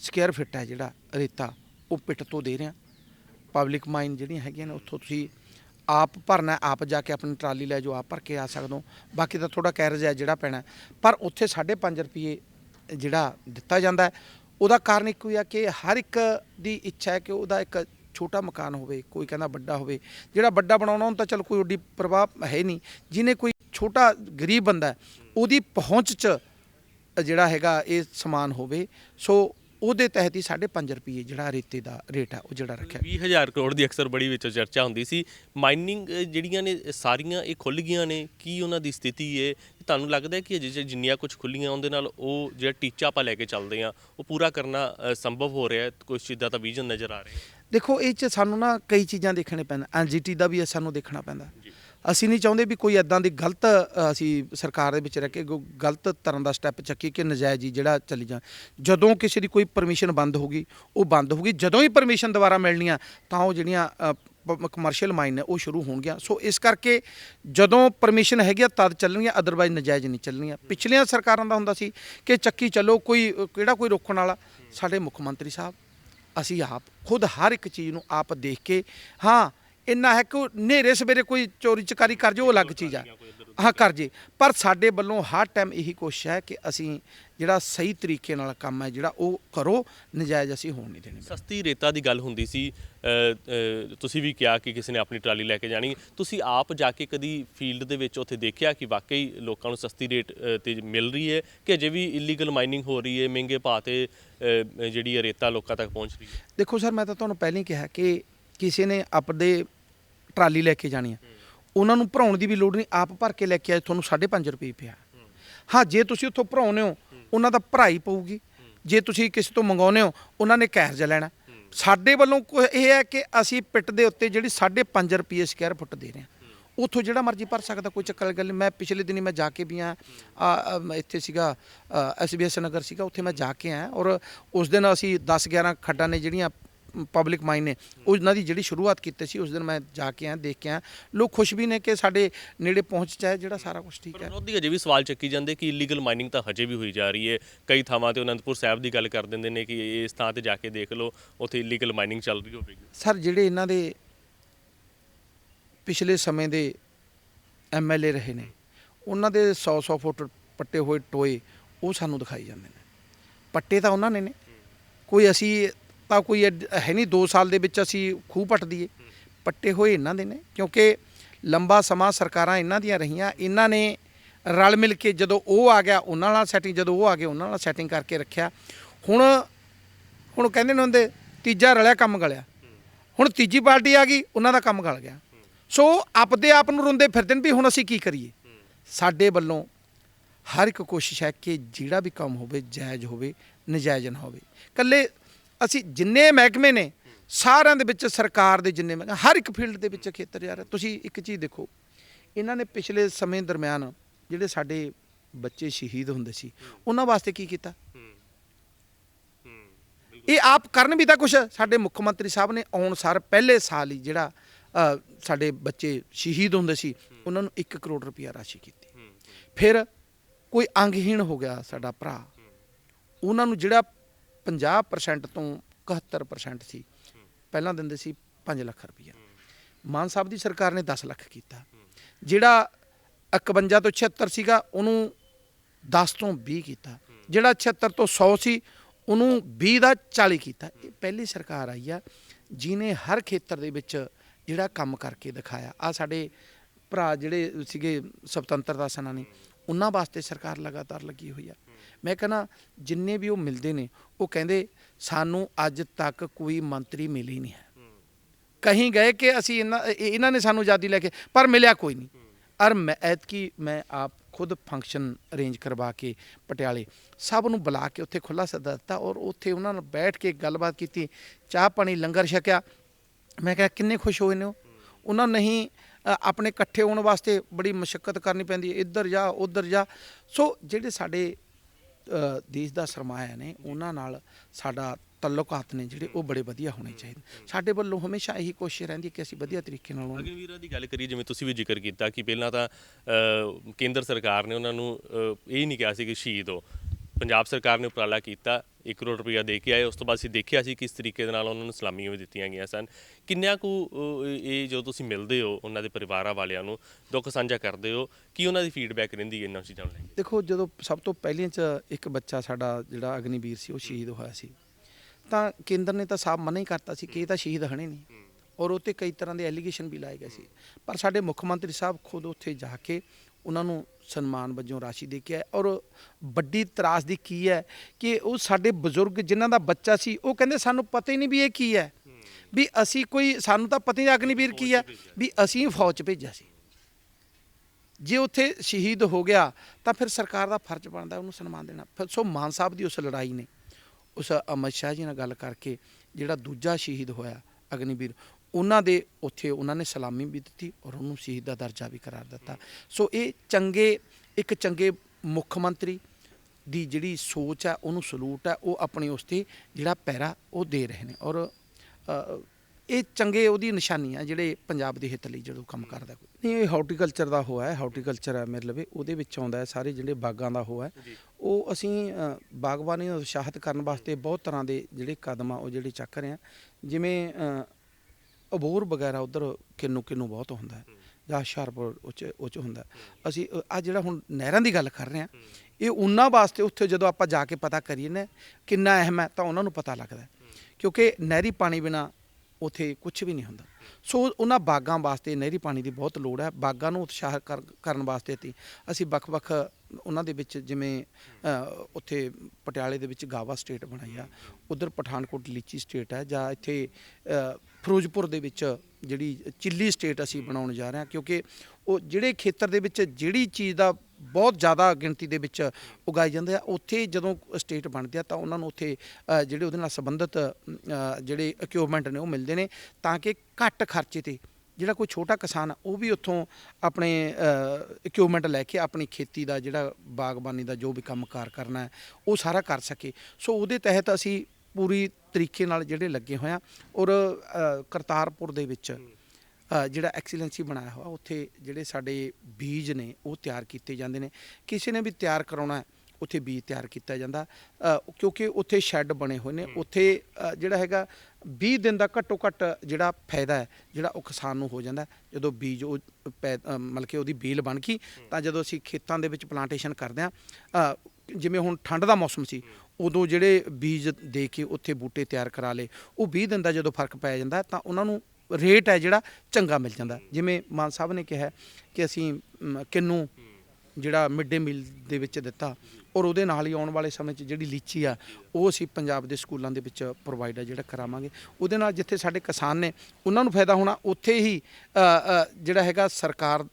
Speaker 2: ਸਕੁਅਰ ਫਿੱਟ ਹੈ ਜਿਹੜਾ ਰੇਤਾ, ਉਹ ਪਿੱਟ ਤੋਂ ਦੇ ਰਿਹਾ ਪਬਲਿਕ ਮਾਈਨ ਜਿਹੜੀਆਂ ਹੈਗੀਆਂ ਨੇ, ਉੱਥੋਂ ਤੁਸੀਂ ਆਪ ਭਰਨਾ, ਆਪ ਜਾ ਕੇ ਆਪਣੀ ਟਰਾਲੀ ਲੈ ਜਾਓ, ਆਪ ਭਰ ਕੇ ਆ ਸਕਦੇ ਹੋ। ਬਾਕੀ ਤਾਂ ਥੋੜਾ ਕੈਰਜ ਹੈ ਜਿਹੜਾ ਪੈਣਾ ਪਰ ਉੱਥੇ 5.5 ਰੁਪਏ ਜਿਹੜਾ ਦਿੱਤਾ ਜਾਂਦਾ ਉਹਦਾ ਕਾਰਨ ਇੱਕੋ ਹੀ ਆ ਕਿ ਹਰ ਇੱਕ ਦੀ ਇੱਛਾ ਹੈ ਕਿ ਉਹਦਾ ਇੱਕ ਛੋਟਾ ਮਕਾਨ ਹੋਵੇ, ਕੋਈ ਕਹਿੰਦਾ ਵੱਡਾ ਹੋਵੇ। ਜਿਹੜਾ ਵੱਡਾ ਬਣਾਉਣਾ, ਉਹਨੂੰ ਤਾਂ ਚਲ ਕੋਈ ਓਡੀ ਪ੍ਰਭਾਵ ਹੈ ਨਹੀਂ। ਜਿਹਨੇ ਕੋਈ ਛੋਟਾ ਗਰੀਬ ਬੰਦਾ ਉਹਦੀ ਪਹੁੰਚ 'ਚ ਜਿਹੜਾ ਹੈਗਾ ਇਹ ਸਮਾਨ ਹੋਵੇ ਸੋ ਉਹਦੇ ਤਹਿਤ ਹੀ 5.5 ਰੁਪਏ ਜਿਹੜਾ ਰੇਤੇ ਦਾ ਰੇਟ ਆ ਉਹ ਜਿਹੜਾ ਰੱਖਿਆ
Speaker 1: 20000 ਕਰੋੜ ਦੀ ਅਕਸਰ ਬੜੀ ਵਿੱਚੋਂ ਚਰਚਾ ਹੁੰਦੀ ਸੀ। ਮਾਈਨਿੰਗ ਜਿਹੜੀਆਂ ਨੇ ਸਾਰੀਆਂ ਇਹ ਖੁੱਲ ਗਈਆਂ ਨੇ ਕੀ ਉਹਨਾਂ ਦੀ ਸਥਿਤੀ ਹੈ ਤੁਹਾਨੂੰ ਲੱਗਦਾ ਹੈ ਕਿ ਅਜੇ ਜੇ ਜਿੰਨੀਆਂ ਕੁਝ ਖੁੱਲੀਆਂ ਉਹਦੇ ਨਾਲ ਉਹ ਜਿਹੜਾ ਟੀਚਾ ਆਪਾਂ ਲੈ ਕੇ ਚੱਲਦੇ ਆ ਉਹ ਪੂਰਾ ਕਰਨਾ ਸੰਭਵ ਹੋ ਰਿਹਾ ਹੈ? ਕੁਝ ਚੀਜ਼ਾਂ ਤਾਂ ਵਿਜ਼ਨ ਨਜ਼ਰ ਆ ਰਹੇ
Speaker 2: ਦੇਖੋ ਇਹ ਚ ਸਾਨੂੰ ਨਾ ਕਈ ਚੀਜ਼ਾਂ ਦੇਖਣੇ ਪੈਣ ਐਨਜੀਟੀ ਦਾ ਵੀ ਸਾਨੂੰ ਦੇਖਣਾ ਪੈਂਦਾ। ਅਸੀਂ ਨਹੀਂ ਚਾਹੁੰਦੇ ਵੀ ਕੋਈ ਐਦਾਂ ਦੀ ਗਲਤ ਅਸੀਂ ਸਰਕਾਰ ਦੇ ਵਿੱਚ ਰਹਿ ਕੇ ਕੋਈ ਗਲਤ ਤਰ੍ਹਾਂ ਦਾ ਸਟੈਪ ਚੱਕੀ ਕਿ ਨਜਾਇਜ਼ ਹੀ ਜਿਹੜਾ ਚੱਲੀ ਜਾ ਜਦੋਂ ਕਿਸੇ ਦੀ ਕੋਈ ਪਰਮਿਸ਼ਨ ਬੰਦ ਹੋਗੀ ਉਹ ਬੰਦ ਹੋਗੀ ਜਦੋਂ ਹੀ ਪਰਮਿਸ਼ਨ ਦੁਬਾਰਾ ਮਿਲਣੀ ਆ, ਤਾਂ ਉਹ ਜਿਹੜੀਆਂ ਕਮਰਸ਼ੀਅਲ ਮਾਈਨ ਨੇ, ਉਹ ਸ਼ੁਰੂ ਹੋਣਗੀਆਂ। ਸੋ ਇਸ ਕਰਕੇ ਜਦੋਂ ਪਰਮਿਸ਼ਨ ਹੈਗੀ ਤਦ ਚੱਲਣਗੀਆਂ ਅਦਰਵਾਈਜ਼ ਨਜਾਇਜ਼ ਨਹੀਂ ਚੱਲਣਗੀਆਂ ਪਿਛਲੀਆਂ ਸਰਕਾਰਾਂ ਦਾ ਹੁੰਦਾ ਸੀ ਕਿ ਚੱਕੀ ਚੱਲੋ, ਕੋਈ, ਕਿਹੜਾ ਕੋਈ ਰੋਕਣ ਵਾਲਾ? ਸਾਡੇ ਮੁੱਖ ਮੰਤਰੀ ਸਾਹਿਬ, ਅਸੀਂ ਆਪ, ਖੁਦ ਹਰ ਇੱਕ ਚੀਜ਼ ਨੂੰ ਆਪ ਦੇਖ ਕੇ, ਹਾਂ ਇੰਨਾ ਹੈ ਕਿ ਨੇਰੇ ਸਵੇਰੇ ਕੋਈ ਚੋਰੀ ਚਕਾਰੀ ਕਰ ਜੇ ਉਹ ਅਲੱਗ ਚੀਜ਼ ਆ। ਹਾਂ ਕਰ ਜੇ। ਪਰ ਸਾਡੇ ਵੱਲੋਂ ਹਰ ਟਾਈਮ ਇਹੀ ਕੋਸ਼ਿਸ਼ ਹੈ ਕਿ ਅਸੀਂ ਜਿਹੜਾ ਸਹੀ ਤਰੀਕੇ ਨਾਲ ਕੰਮ ਹੈ ਜਿਹੜਾ ਉਹ ਕਰੋ ਨਜਾਇਜ਼ ਅਸੀਂ ਹੋਣ ਨਹੀਂ ਦੇਣੇ।
Speaker 1: ਸਸਤੀ ਰੇਤਾ ਦੀ ਗੱਲ ਹੁੰਦੀ ਸੀ ਤੁਸੀਂ ਵੀ ਕਿਹਾ ਕਿ ਕਿਸੇ ਨੇ ਆਪਣੀ ਟਰਾਲੀ ਲੈ ਕੇ ਜਾਣੀ ਤੁਸੀਂ ਆਪ ਜਾ ਕੇ ਕਦੀ ਫੀਲਡ ਦੇ ਵਿੱਚ ਉੱਥੇ ਦੇਖਿਆ ਕਿ ਵਾਕਈ ਲੋਕਾਂ ਨੂੰ ਸਸਤੀ ਰੇਟ ਤੇ ਮਿਲ ਰਹੀ ਹੈ ਕਿ ਅਜੇ ਵੀ ਇਲੀਗਲ ਮਾਈਨਿੰਗ ਹੋ ਰਹੀ ਹੈ ਮਹਿੰਗੇ ਭਾਅ ਤੇ ਜਿਹੜੀ ਰੇਤਾ ਲੋਕਾਂ ਤੱਕ ਪਹੁੰਚ ਰਹੀ ਹੈ?
Speaker 2: ਦੇਖੋ ਸਰ ਮੈਂ ਤਾਂ ਤੁਹਾਨੂੰ ਪਹਿਲਾਂ ਹੀ ਕਿਹਾ ਕਿ ਕਿਸੇ ਨੇ ਆਪਦੇ ਟਰਾਲੀ ਲੈ ਕੇ ਜਾਣੀ ਆ। ਉਹਨਾਂ ਨੂੰ ਭਰਾਉਣ ਦੀ ਵੀ ਲੋੜ ਨਹੀਂ, ਆਪ ਭਰ ਕੇ ਲੈ ਕੇ ਆਏ, ਤੁਹਾਨੂੰ 5.5 ਰੁਪਏ ਪਿਆ। ਹਾਂ, ਜੇ ਤੁਸੀਂ ਉੱਥੋਂ ਭਰਾਉਨੇ ਹੋ, ਉਹਨਾਂ ਦਾ ਭਰਾਈ ਪਊਗੀ। ਜੇ ਤੁਸੀਂ ਕਿਸੇ ਤੋਂ ਮੰਗਾਉਨੇ ਹੋ, ਉਹਨਾਂ ਨੇ ਕੈਰਜ ਲੈਣਾ। ਸਾਡੇ ਵੱਲੋਂ ਕੋ- ਇਹ ਹੈ ਕਿ ਅਸੀਂ ਪਿੱਟ ਦੇ ਉੱਤੇ ਜਿਹੜੀ 5.5 ਰੁਪਏ ਸਕੁਅਰ ਫੁੱਟ ਦੇ ਰਹੇ ਹਾਂ। ਉੱਥੋਂ ਜਿਹੜਾ ਮਰਜ਼ੀ ਭਰ ਸਕਦਾ, ਕੋਈ ਚੱਕਰ ਗੱਲ ਨਹੀਂ। ਮੈਂ ਪਿਛਲੇ ਦਿਨੀ ਮੈਂ ਜਾ ਕੇ ਵੀ ਆ ਇੱਥੇ ਸੀਗਾ ਐਸਬੀਐਸ ਨਗਰ ਸੀਗਾ, ਉੱਥੇ ਮੈਂ ਜਾ ਕੇ ਆਇਆ ਔਰ ਉਸ ਦਿਨ ਅਸੀਂ 10 11 ਖੱਡਾਂ ਨੇ ਜਿਹੜੀਆਂ ਪਬਲਿਕ ਮਾਈਨ ਨੇ। ਉਹਨਾਂ ਦੀ ਜਿਹੜੀ ਸ਼ੁਰੂਆਤ ਕੀਤੀ ਸੀ ਉਸ ਦਿਨ ਮੈਂ ਜਾ ਕੇ ਆਇਆ ਦੇਖ ਕੇ ਆਇਆ। ਲੋਕ ਖੁਸ਼ ਵੀ ਨੇ ਕਿ ਸਾਡੇ ਨੇੜੇ ਪਹੁੰਚ ਚਾਹੇ ਜਿਹੜਾ ਸਾਰਾ ਕੁਝ ਠੀਕ ਹੈ।
Speaker 1: ਵਿਰੋਧੀ ਅਜੇ ਵੀ ਸਵਾਲ ਚੱਕੀ ਜਾਂਦੇ ਕਿ ਇਲੀਗਲ ਮਾਈਨਿੰਗ ਤਾਂ ਹਜੇ ਵੀ ਹੋਈ ਜਾ ਰਹੀ ਹੈ। ਕਈ ਥਾਵਾਂ ਤੇ ਅਨੰਦਪੁਰ ਸਾਹਿਬ ਦੀ ਗੱਲ ਕਰ ਦਿੰਦੇ ਨੇ ਕਿ ਇਸ ਥਾਂ ਤੇ ਜਾ ਕੇ ਦੇਖ ਲਓ ਉੱਥੇ ਇਲੀਗਲ ਮਾਈਨਿੰਗ ਚੱਲ ਰਹੀ ਹੋਵੇਗੀ।
Speaker 2: ਸਰ ਜਿਹੜੇ ਇਹਨਾਂ ਦੇ ਪਿਛਲੇ ਸਮੇਂ ਦੇ ਐਮਐਲਏ ਰਹੇ ਨੇ ਉਹਨਾਂ ਦੇ 100 100 ਫੁੱਟ ਪੱਟੇ ਹੋਏ ਟੋਏ ਉਹ ਸਾਨੂੰ ਦਿਖਾਈ ਜਾਂਦੇ ਨੇ। ਪੱਟੇ ਤਾਂ ਉਹਨਾਂ ਨੇ ਨੇ। ਕੋਈ ਅਸੀਂ ਤਾਂ ਕੋਈ ਐਡ- ਹੈ ਨਹੀਂ 2 ਸਾਲ ਦੇ ਵਿੱਚ ਅਸੀਂ ਖੂਹ ਪੱਟ ਦਈਏ। ਪੱਟੇ ਹੋਏ ਇਹਨਾਂ ਦੇ ਨੇ, ਕਿਉਂਕਿ ਲੰਬਾ ਸਮਾਂ ਸਰਕਾਰਾਂ ਇਹਨਾਂ ਦੀਆਂ ਰਹੀਆਂ। ਇਹਨਾਂ ਨੇ ਰਲ ਮਿਲ ਕੇ ਜਦੋਂ ਉਹ ਆ ਗਿਆ, ਉਹਨਾਂ ਨਾਲ ਸੈਟਿੰਗ ਜਦੋਂ ਉਹ ਆ ਗਏ, ਉਹਨਾਂ ਨਾਲ ਸੈਟਿੰਗ ਕਰਕੇ ਰੱਖਿਆ। ਹੁਣ ਹੁਣ ਕਹਿੰਦੇ ਨੇ ਹੁੰਦੇ ਤੀਜਾ ਰਲਿਆ ਕੰਮ ਗਲਿਆ। ਹੁਣ ਤੀਜੀ ਪਾਰਟੀ ਆ ਗਈ, ਉਹਨਾਂ ਦਾ ਕੰਮ ਗਲ ਗਿਆ। ਸੋ ਆਪਦੇ ਆਪ ਨੂੰ ਰੋਂਦੇ ਫਿਰਦੇ ਨੇ ਵੀ ਹੁਣ ਅਸੀਂ ਕੀ ਕਰੀਏ? ਸਾਡੇ ਵੱਲੋਂ ਹਰ ਇੱਕ ਕੋਸ਼ਿਸ਼ ਹੈ ਕਿ ਜਿਹੜਾ ਵੀ ਕੰਮ ਹੋਵੇ, ਜਾਇਜ਼ ਹੋਵੇ, ਨਜਾਇਜ਼ ਨਾ ਹੋਵੇ। ਕੱਲੇ ਅਸੀਂ ਜਿੰਨੇ ਮਹਿਕਮੇ ਨੇ, ਸਾਰਿਆਂ ਦੇ ਵਿੱਚ ਸਰਕਾਰ ਦੇ ਜਿੰਨੇ ਮਹਿਕਮੇ, ਹਰ ਇੱਕ ਫੀਲਡ ਦੇ ਵਿੱਚ ਖੇਤਰ ਯਾਰ, ਤੁਸੀਂ ਇੱਕ ਚੀਜ਼ ਦੇਖੋ। ਇਹਨਾਂ ਨੇ ਪਿਛਲੇ ਸਮੇਂ ਦਰਮਿਆਨ ਜਿਹੜੇ ਸਾਡੇ ਬੱਚੇ ਸ਼ਹੀਦ ਹੁੰਦੇ ਸੀ, ਉਹਨਾਂ ਵਾਸਤੇ ਕੀ ਕੀਤਾ? ਇਹ ਆਪ ਕਰਨ ਵੀ ਤਾਂ ਕੁਛ, ਸਾਡੇ ਮੁੱਖ ਮੰਤਰੀ ਸਾਹਿਬ ਨੇ ਆਉਣ ਸਾਰ ਪਹਿਲੇ ਸਾਲ ਹੀ ਜਿਹੜਾ ਸਾਡੇ ਬੱਚੇ ਸ਼ਹੀਦ ਹੁੰਦੇ ਸੀ, ਉਹਨਾਂ ਨੂੰ 1 ਕਰੋੜ ਰੁਪਇਆ ਰਾਸ਼ੀ ਕੀਤੀ। ਫਿਰ ਕੋਈ ਅੰਗਹੀਣ ਹੋ ਗਿਆ ਸਾਡਾ ਭਰਾ। ਉਹਨਾਂ ਨੂੰ ਜਿਹੜਾ 50% ਤੋਂ 71% ਸੀ। ਪਹਿਲਾਂ ਦਿੰਦੇ ਸੀ 5 ਲੱਖ ਰੁਪਈਆ। ਮਾਨ ਸਾਹਿਬ ਦੀ ਸਰਕਾਰ ਨੇ 10 ਲੱਖ ਕੀਤਾ। ਜਿਹੜਾ 51 ਤੋਂ 76 ਸੀਗਾ, ਉਹਨੂੰ 10 ਤੋਂ 20 ਕੀਤਾ। ਜਿਹੜਾ 76 ਤੋਂ 100 ਸੀ, ਉਹਨੂੰ 20 ਦਾ 40 ਕੀਤਾ। ਇਹ ਪਹਿਲੀ ਸਰਕਾਰ ਆਈ ਆ ਜਿਨੇ ਹਰ ਖੇਤਰ ਦੇ ਵਿੱਚ ਜਿਹੜਾ ਕੰਮ ਕਰਕੇ ਦਿਖਾਇਆ। ਆ ਸਾਡੇ ਭਰਾ ਜਿਹੜੇ ਸੀਗੇ ਸੁਤੰਤਰਤਾ ਸੈਨਾਨੀ, ਉਹਨਾਂ ਵਾਸਤੇ ਸਰਕਾਰ ਲਗਾਤਾਰ ਲੱਗੀ ਹੋਈ ਆ। ਮੈਂ ਕਹਿੰਦਾ ਜਿੰਨੇ ਵੀ ਉਹ ਮਿਲਦੇ ਨੇ ਉਹ ਕਹਿੰਦੇ ਸਾਨੂੰ ਅੱਜ ਤੱਕ ਕੋਈ ਮੰਤਰੀ ਮਿਲੀ ਨਹੀਂ ਹੈ। ਕਹੀਂ ਗਏ ਕਿ ਅਸੀਂ ਇਹਨਾਂ ਇਹ- ਇਹਨਾਂ ਨੇ ਸਾਨੂੰ ਆਜ਼ਾਦੀ ਲੈ ਕੇ ਪਰ ਮਿਲਿਆ ਕੋਈ ਨਹੀਂ। ਔਰ ਮੈਂ ਐਤਕੀ ਮੈਂ ਆਪ ਖੁਦ ਫੰਕਸ਼ਨ ਅਰੇਂਜ ਕਰਵਾ ਕੇ ਪਟਿਆਲੇ ਸਭ ਨੂੰ ਬੁਲਾ ਕੇ ਉੱਥੇ ਖੁੱਲਾ ਸੱਦਾ ਦਿੱਤਾ ਔਰ ਉੱਥੇ ਉਹਨਾਂ ਨਾਲ ਬੈਠ ਕੇ ਗੱਲਬਾਤ ਕੀਤੀ ਚਾਹ ਪਾਣੀ ਲੰਗਰ ਛਕਿਆ। ਮੈਂ ਕਿਹਾ ਕਿੰਨੇ ਖੁਸ਼ ਹੋਏ ਨੇ ਉਹ? ਉਹਨਾਂ ਨਹੀਂ ਆਪਣੇ ਇਕੱਠੇ ਹੋਣ ਵਾਸਤੇ ਬੜੀ ਮੁਸ਼ਕਲ ਕਰਨੀ ਪੈਂਦੀ ਹੈ ਇੱਧਰ ਜਾ ਉੱਧਰ ਜਾ। ਸੋ ਜਿਹੜੇ ਸਾਡੇ ਦੇਸ਼ ਦਾ ਸਰਮਾਇਆ ਨੇ ਉਹਨਾਂ ਨਾਲ ਸਾਡਾ ਤਾਲੁਕਾਤ ਨੇ ਜਿਹੜੇ ਉਹ ਬੜੇ ਵਧੀਆ ਹੋਣੇ ਚਾਹੀਦੇ। ਸਾਡੇ ਵੱਲੋਂ ਹਮੇਸ਼ਾ ਇਹੀ ਕੋਸ਼ਿਸ਼ ਰਹਿੰਦੀ ਹੈ ਕਿ ਅਸੀਂ ਵਧੀਆ ਤਰੀਕੇ ਨਾਲ ਉਹਨਾਂ
Speaker 1: ਅਗਨਵੀਰਾਂ ਦੀ ਗੱਲ ਕਰੀਏ ਜਿਵੇਂ ਤੁਸੀਂ ਵੀ ਜ਼ਿਕਰ ਕੀਤਾ ਕਿ ਪਹਿਲਾਂ ਤਾਂ ਅ, ਕੇਂਦਰ ਸਰਕਾਰ ਨੇ ਉਹਨਾਂ ਨੂੰ ਅ, ਇਹ ਨਹੀਂ ਕਿਹਾ ਸੀ ਕਿ ਸ਼ਹੀਦ ਹੋ। ਪੰਜਾਬ ਸਰਕਾਰ ਨੇ ਉਪਰਾਲਾ ਕੀਤਾ 1 ਕਰੋੜ ਰੁਪਇਆ ਦੇ ਕੇ ਆਏ, ਉਸ ਤੋਂ ਬਾਅਦ ਅਸੀਂ ਦੇਖਿਆ ਸੀ ਕਿਸ ਤਰੀਕੇ ਦੇ ਨਾਲ ਉਹਨਾਂ ਨੂੰ ਸਲਾਮੀਆਂ ਵੀ ਦਿੱਤੀਆਂ ਗਈਆਂ ਸਨ। ਕਿੰਨਿਆਂ ਕੁ ਇਹ ਜੋ ਤੁਸੀਂ ਮਿਲਦੇ ਹੋ ਉਹਨਾਂ ਦੇ ਪਰਿਵਾਰਾਂ ਵਾਲਿਆਂ ਨੂੰ, ਦੁੱਖ ਸਾਂਝਾ ਕਰਦੇ ਹੋ, ਕੀ ਉਹਨਾਂ ਦੀ ਫੀਡਬੈਕ ਰਹਿੰਦੀ ਹੈ ਇਹਨਾਂ ਚੀਜ਼ਾਂ ਨੂੰ ਲੈ ਕੇ
Speaker 2: ਦੇਖੋ, ਜਦੋਂ ਸਭ ਤੋਂ ਪਹਿਲੀਆਂ ਚ ਇੱਕ ਬੱਚਾ ਸਾਡਾ ਜਿਹੜਾ ਅਗਨੀਵੀਰ ਸੀ, ਉਹ ਸ਼ਹੀਦ ਹੋਇਆ ਸੀ। ਤਾਂ ਕੇਂਦਰ ਨੇ ਤਾਂ ਸਾਫ਼ ਮਨਾ ਹੀ ਕਰਤਾ ਸੀ ਕਿ ਇਹ ਤਾਂ ਸ਼ਹੀਦ ਹਣੇ ਨਹੀਂ। ਔਰ ਉੱਤੇ ਕਈ ਤਰ੍ਹਾਂ ਦੇ ਐਲੀਗੇਸ਼ਨ ਵੀ ਲਾਏ ਗਏ ਸੀ। ਪਰ ਸਾਡੇ ਮੁੱਖ ਮੰਤਰੀ ਸਾਹਿਬ ਖੁਦ ਉੱਥੇ ਜਾ ਕੇ ਉਹਨਾਂ ਨੂੰ ਸਨਮਾਨ ਵਜੋਂ ਰਾਸ਼ੀ ਦੇ ਕੇ ਆਏ। ਔਰ ਵੱਡੀ ਤਰਾਸਦੀ ਕੀ ਹੈ ਕਿ ਉਹ ਸਾਡੇ ਬਜ਼ੁਰਗ ਜਿਨ੍ਹਾਂ ਦਾ ਬੱਚਾ ਸੀ ਉਹ ਕਹਿੰਦੇ ਸਾਨੂੰ ਪਤਾ ਹੀ ਨਹੀਂ ਵੀ ਇਹ ਕੀ ਹੈ। ਵੀ ਅਸੀਂ ਕੋਈ ਸਾਨੂੰ ਤਾਂ ਪਤਾ ਹੀ ਨਹੀਂ ਅਗਨੀਵੀਰ ਕੀ ਹੈ। ਵੀ ਅਸੀਂ ਫੌਜ 'ਚ ਭੇਜਿਆ ਸੀ। ਜੇ ਉੱਥੇ ਸ਼ਹੀਦ ਹੋ ਗਿਆ ਤਾਂ ਫਿਰ ਸਰਕਾਰ ਦਾ ਫਰਜ਼ ਬਣਦਾ ਉਹਨੂੰ ਸਨਮਾਨ ਦੇਣਾ। ਫਿਰ ਸੋ ਮਾਨ ਸਾਹਿਬ ਦੀ ਉਸ ਲੜਾਈ ਨੇ। ਉਸ ਅਮਿਤ ਸ਼ਾਹ ਜੀ ਨਾਲ ਗੱਲ ਕਰਕੇ ਜਿਹੜਾ ਦੂਜਾ ਸ਼ਹੀਦ ਹੋਇਆ ਅਗਨੀਵੀਰ ਉਹਨਾਂ ਦੇ ਉੱਥੇ ਉਹਨਾਂ ਨੇ ਸਲਾਮੀ ਵੀ ਦਿੱਤੀ ਔਰ ਉਹਨੂੰ ਸ਼ਹੀਦ ਦਾ ਦਰਜਾ ਵੀ ਕਰਾਰ ਦਿੱਤਾ। ਸੋ ਇਹ ਚੰਗੇ ਇੱਕ ਚੰਗੇ ਮੁੱਖ ਮੰਤਰੀ ਦੀ ਜਿਹੜੀ ਸੋਚ ਹੈ ਉਹਨੂੰ ਸਲੂਟ ਹੈ ਉਹ ਆਪਣੀ ਉਸ ਤੇ ਜਿਹੜਾ ਪੈਰਾ ਉਹ ਦੇ ਰਹੇ ਨੇ ਔਰ ਇਹ ਚੰਗੇ ਉਹਦੀ ਨਿਸ਼ਾਨੀ ਆ ਜਿਹੜੇ ਪੰਜਾਬ ਦੇ ਹਿੱਤ ਲਈ ਜਦੋਂ ਕੰਮ ਕਰਦਾ ਕੋਈ। ਨਹੀਂ ਇਹ ਹਾਰਟੀਕਲਚਰ ਦਾ ਹੋਇਆ ਹੈ ਹਾਰਟੀਕਲਚਰ ਹੈ ਮੇਰੇ ਲਵੇ ਉਹਦੇ ਵਿੱਚ ਆਉਂਦਾ ਹੈ ਸਾਰੇ ਜਿਹੜੇ ਬਾਗਾਂ ਦਾ ਹੋਇਆ ਹੈ। ਉਹ ਅਸੀਂ ਬਾਗਬਾਨੀ ਨੂੰ ਉਤਸ਼ਾਹਿਤ ਕਰਨ ਵਾਸਤੇ ਬਹੁਤ ਤਰ੍ਹਾਂ ਦੇ ਜਿਹੜੇ ਕਦਮ ਆ ਉਹ ਜਿਹੜੇ ਚੱਕ ਰਹੇ ਆ। ਜਿਵੇਂ ਅਬੋਰ ਵਗੈਰਾ ਉਧਰ ਕਿੰਨੂ ਕਿੰਨੂ ਬਹੁਤ ਹੁੰਦਾ ਹੈ। ਜਾਂ ਹੁਸ਼ਿਆਰਪੁਰ ਉਹ 'ਚ ਉਹ 'ਚ ਹੁੰਦਾ। ਅਸੀਂ ਆ ਜਿਹੜਾ ਹੁਣ ਨਹਿਰਾਂ ਦੀ ਗੱਲ ਕਰ ਰਹੇ ਆ ਇਹ ਉਹਨਾਂ ਵਾਸਤੇ ਉੱਥੇ ਜਦੋਂ ਆਪਾਂ ਜਾ ਕੇ ਪਤਾ ਕਰੀਏ ਨਾ ਕਿੰਨਾ ਅਹਿਮ ਹੈ ਤਾਂ ਉਹਨਾਂ ਨੂੰ ਪਤਾ ਲੱਗਦਾ। ਕਿਉਂਕਿ ਨਹਿਰੀ ਪਾਣੀ ਬਿਨਾ ਉਥੇ ਕੁਝ ਵੀ ਨਹੀਂ ਹੁੰਦਾ। ਸੋ ਉਹਨਾਂ ਬਾਗਾਂ ਵਾਸਤੇ ਨਹਿਰੀ ਪਾਣੀ ਦੀ ਬਹੁਤ ਲੋੜ ਹੈ। ਬਾਗਾਂ ਨੂੰ ਉਤਸ਼ਾਹ ਕਰ- ਕਰਨ ਵਾਸਤੇ ਅਸੀਂ ਵੱਖ-ਵੱਖ ਉਹਨਾਂ ਦੇ ਵਿੱਚ ਜਿਵੇਂ ਉੱਥੇ ਪਟਿਆਲੇ ਦੇ ਵਿੱਚ ਗਾਵਾ ਸਟੇਟ ਬਣਾਈ ਆ। ਉਧਰ ਪਠਾਨਕੋਟ ਲੀਚੀ ਸਟੇਟ ਹੈ ਜਾਂ ਇੱਥੇ ਫਿਰੋਜ਼ਪੁਰ ਦੇ ਵਿੱਚ ਜਿਹੜੀ ਚਿੱਲੀ ਸਟੇਟ ਅਸੀਂ ਬਣਾਉਣ ਜਾ ਰਹੇ ਹਾਂ ਕਿਉਂਕਿ ਉਹ ਜਿਹੜੇ ਖੇਤਰ ਦੇ ਵਿੱਚ ਜਿਹੜੀ ਚੀਜ਼ ਦਾ ਬਹੁਤ ਜ਼ਿਆਦਾ ਗਿਣਤੀ ਦੇ ਵਿੱਚ ਉਗਾਈ ਜਾਂਦੇ ਆ ਉੱਥੇ ਜਦੋਂ ਸਟੇਟ ਬਣਦੀ ਆ ਤਾਂ ਉਹਨਾਂ ਨੂੰ ਉੱਥੇ ਜਿਹੜੇ ਉਹਦੇ ਨਾਲ ਸੰਬੰਧਿਤ ਜਿਹੜੇ ਇਕਵਿਪਮੈਂਟ ਨੇ ਉਹ ਮਿਲਦੇ ਨੇ ਤਾਂ ਕਿ ਘੱਟ ਖਰਚੇ ਤੇ ਜਿਹੜਾ ਕੋਈ ਛੋਟਾ ਕਿਸਾਨ ਆ ਉਹ ਵੀ ਉੱਥੋਂ ਆਪਣੇ ਇਕਵਿਪਮੈਂਟ ਲੈ ਕੇ ਆਪਣੀ ਖੇਤੀ ਦਾ ਜਿਹੜਾ ਬਾਗਬਾਨੀ ਦਾ ਜੋ ਵੀ ਕੰਮਕਾਰ ਕਰਨਾ ਹੈ ਉਹ ਸਾਰਾ ਕਰ ਸਕੇ। ਸੋ ਉਹਦੇ ਤਹਿਤ ਅਸੀਂ ਪੂਰੀ ਤਰੀਕੇ ਨਾਲ ਜਿਹੜੇ ਲੱਗੇ ਹੋਏ ਆ ਔਰ ਕਰਤਾਰਪੁਰ ਦੇ ਵਿੱਚ ਜਿਹੜਾ ਐਕਸੀਲੈਂਸੀ ਬਣਾਇਆ ਹੋਇਆ ਉੱਥੇ ਜਿਹੜੇ ਸਾਡੇ ਬੀਜ ਨੇ ਉਹ ਤਿਆਰ ਕੀਤੇ ਜਾਂਦੇ ਨੇ। ਕਿਸੇ ਨੇ ਵੀ ਤਿਆਰ ਕਰਾਉਣਾ ਹੈ, ਉੱਥੇ ਬੀਜ ਤਿਆਰ ਕੀਤਾ ਜਾਂਦਾ। ਕਿਉਂਕਿ ਉੱਥੇ ਸ਼ੈੱਡ ਬਣੇ ਹੋਏ ਨੇ। ਉੱਥੇ ਜਿਹੜਾ ਹੈਗਾ 20 ਦਿਨ ਦਾ ਘੱਟੋ ਘੱਟ ਜਿਹੜਾ ਫਾਇਦਾ ਹੈ ਜਿਹੜਾ ਉਹ ਕਿਸਾਨ ਨੂੰ ਹੋ ਜਾਂਦਾ ਜਦੋਂ ਬੀਜ ਉਹ ਪੈ- ਮਤਲਬ ਕਿ ਉਹਦੀ ਬੇਲ ਬਣ ਗਈ ਤਾਂ ਜਦੋਂ ਅਸੀਂ ਖੇਤਾਂ ਦੇ ਵਿੱਚ ਪਲਾਂਟੇਸ਼ਨ ਕਰਦੇ ਹਾਂ ਜਿਵੇਂ ਹੁਣ ਠੰਡ ਦਾ ਮੌਸਮ ਸੀ ਉਦੋਂ ਜਿਹੜੇ ਬੀਜ ਦੇ ਕੇ ਉੱਥੇ ਬੂਟੇ ਤਿਆਰ ਕਰਾ ਲਏ ਉਹ 20 ਦਿਨ ਦਾ ਜਦੋਂ ਫ਼ਰਕ ਪੈ ਜਾਂਦਾ ਤਾਂ ਉਹਨਾਂ ਨੂੰ ਰੇਟ ਹੈ ਜਿਹੜਾ ਚੰਗਾ ਮਿਲ ਜਾਂਦਾ ਜਿਵੇਂ ਮਾਨ ਸਾਹਿਬ ਨੇ ਕਿਹਾ ਕਿ ਅਸੀਂ ਮ, ਕਿੰਨੂ ਜਿਹੜਾ ਮਿਡ ਡੇ ਮੀਲ ਦੇ ਵਿੱਚ ਦਿੱਤਾ ਔਰ ਉਹਦੇ ਨਾਲ ਹੀ ਆਉਣ ਵਾਲੇ ਸਮੇਂ 'ਚ ਜਿਹੜੀ ਲੀਚੀ ਆ, ਉਹ ਅਸੀਂ ਪੰਜਾਬ ਦੇ ਸਕੂਲਾਂ ਦੇ ਵਿੱਚ ਪ੍ਰੋਵਾਈਡ ਆ ਜਿਹੜਾ ਕਰਾਵਾਂਗੇ। ਉਹਦੇ ਨਾਲ ਜਿੱਥੇ ਸਾਡੇ ਕਿਸਾਨ ਨੇ, ਉਹਨਾਂ ਨੂੰ ਫਾਇਦਾ ਹੋਣਾ, ਉੱਥੇ ਹੀ ਜਿਹੜਾ ਹੈਗਾ ਸਰਕਾਰ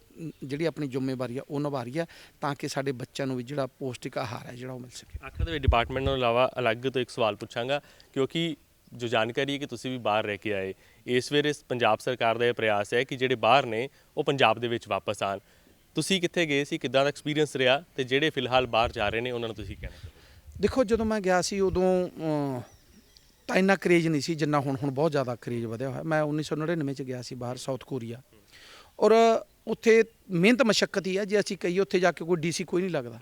Speaker 2: ਜਿਹੜੀ ਆਪਣੀ ਜ਼ਿੰਮੇਵਾਰੀ ਆ, ਉਹ ਨਿਭਾ ਰਹੀ ਆ ਤਾਂ ਕਿ ਸਾਡੇ ਬੱਚਿਆਂ ਨੂੰ ਵੀ ਜਿਹੜਾ ਪੌਸ਼ਟਿਕ ਆਹਾਰ ਹੈ ਜਿਹੜਾ ਉਹ ਮਿਲ ਸਕੇ।
Speaker 1: ਆਖਰ ਦੇ ਵਿੱਚ ਡਿਪਾਰਟਮੈਂਟ ਤੋਂ ਇਲਾਵਾ ਅਲੱਗ ਤੋਂ ਇੱਕ ਸਵਾਲ ਪੁੱਛਾਂਗਾ, ਕਿਉਂਕਿ ਜੋ ਜਾਣਕਾਰੀ ਹੈ ਕਿ ਤੁਸੀਂ ਵੀ ਬਾਹਰ ਰਹਿ ਕੇ ਆਏ, ਇਸ ਵੇਲੇ ਪੰਜਾਬ ਸਰਕਾਰ ਦਾ ਇਹ ਪ੍ਰਯਾਸ ਹੈ ਕਿ ਜਿਹੜੇ ਬਾਹਰ ਨੇ, ਉਹ ਪੰਜਾਬ ਦੇ ਵਿੱਚ ਵਾਪਸ ਆਣ ਤੁਸੀਂ ਕਿੱਥੇ ਗਏ ਸੀ, ਕਿੱਦਾਂ ਦਾ ਐਕਸਪੀਰੀਅੰਸ ਰਿਹਾ ਤੇ ਜਿਹੜੇ ਫਿਲਹਾਲ ਬਾਹਰ ਜਾ ਰਹੇ ਨੇ, ਉਹਨਾਂ ਨੂੰ ਤੁਸੀਂ ਕਹਿਣਾ
Speaker 2: ਦੇਖੋ, ਜਦੋਂ ਮੈਂ ਗਿਆ ਸੀ, ਉਦੋਂ ਤਾਂ ਇੰਨਾ ਕਰੇਜ ਨਹੀਂ ਸੀ ਜਿੰਨਾ ਹੁਣ ਹੁਣ ਬਹੁਤ ਜ਼ਿਆਦਾ ਕਰੇਜ ਵਧਿਆ ਹੋਇਆ। ਮੈਂ 1999 ਚ ਗਿਆ ਸੀ ਬਾਹਰ ਸਾਊਥ ਕੋਰੀਆ ਔਰ ਉੱਥੇ ਮਿਹਨਤ ਮਸ਼ੱਕਤ ਹੀ ਹੈ ਜੇ ਅਸੀਂ ਕਹੀਏ ਉੱਥੇ ਜਾ ਕੇ ਕੋਈ ਡੀਸੀ ਕੋਈ ਨਹੀਂ ਲੱਗਦਾ।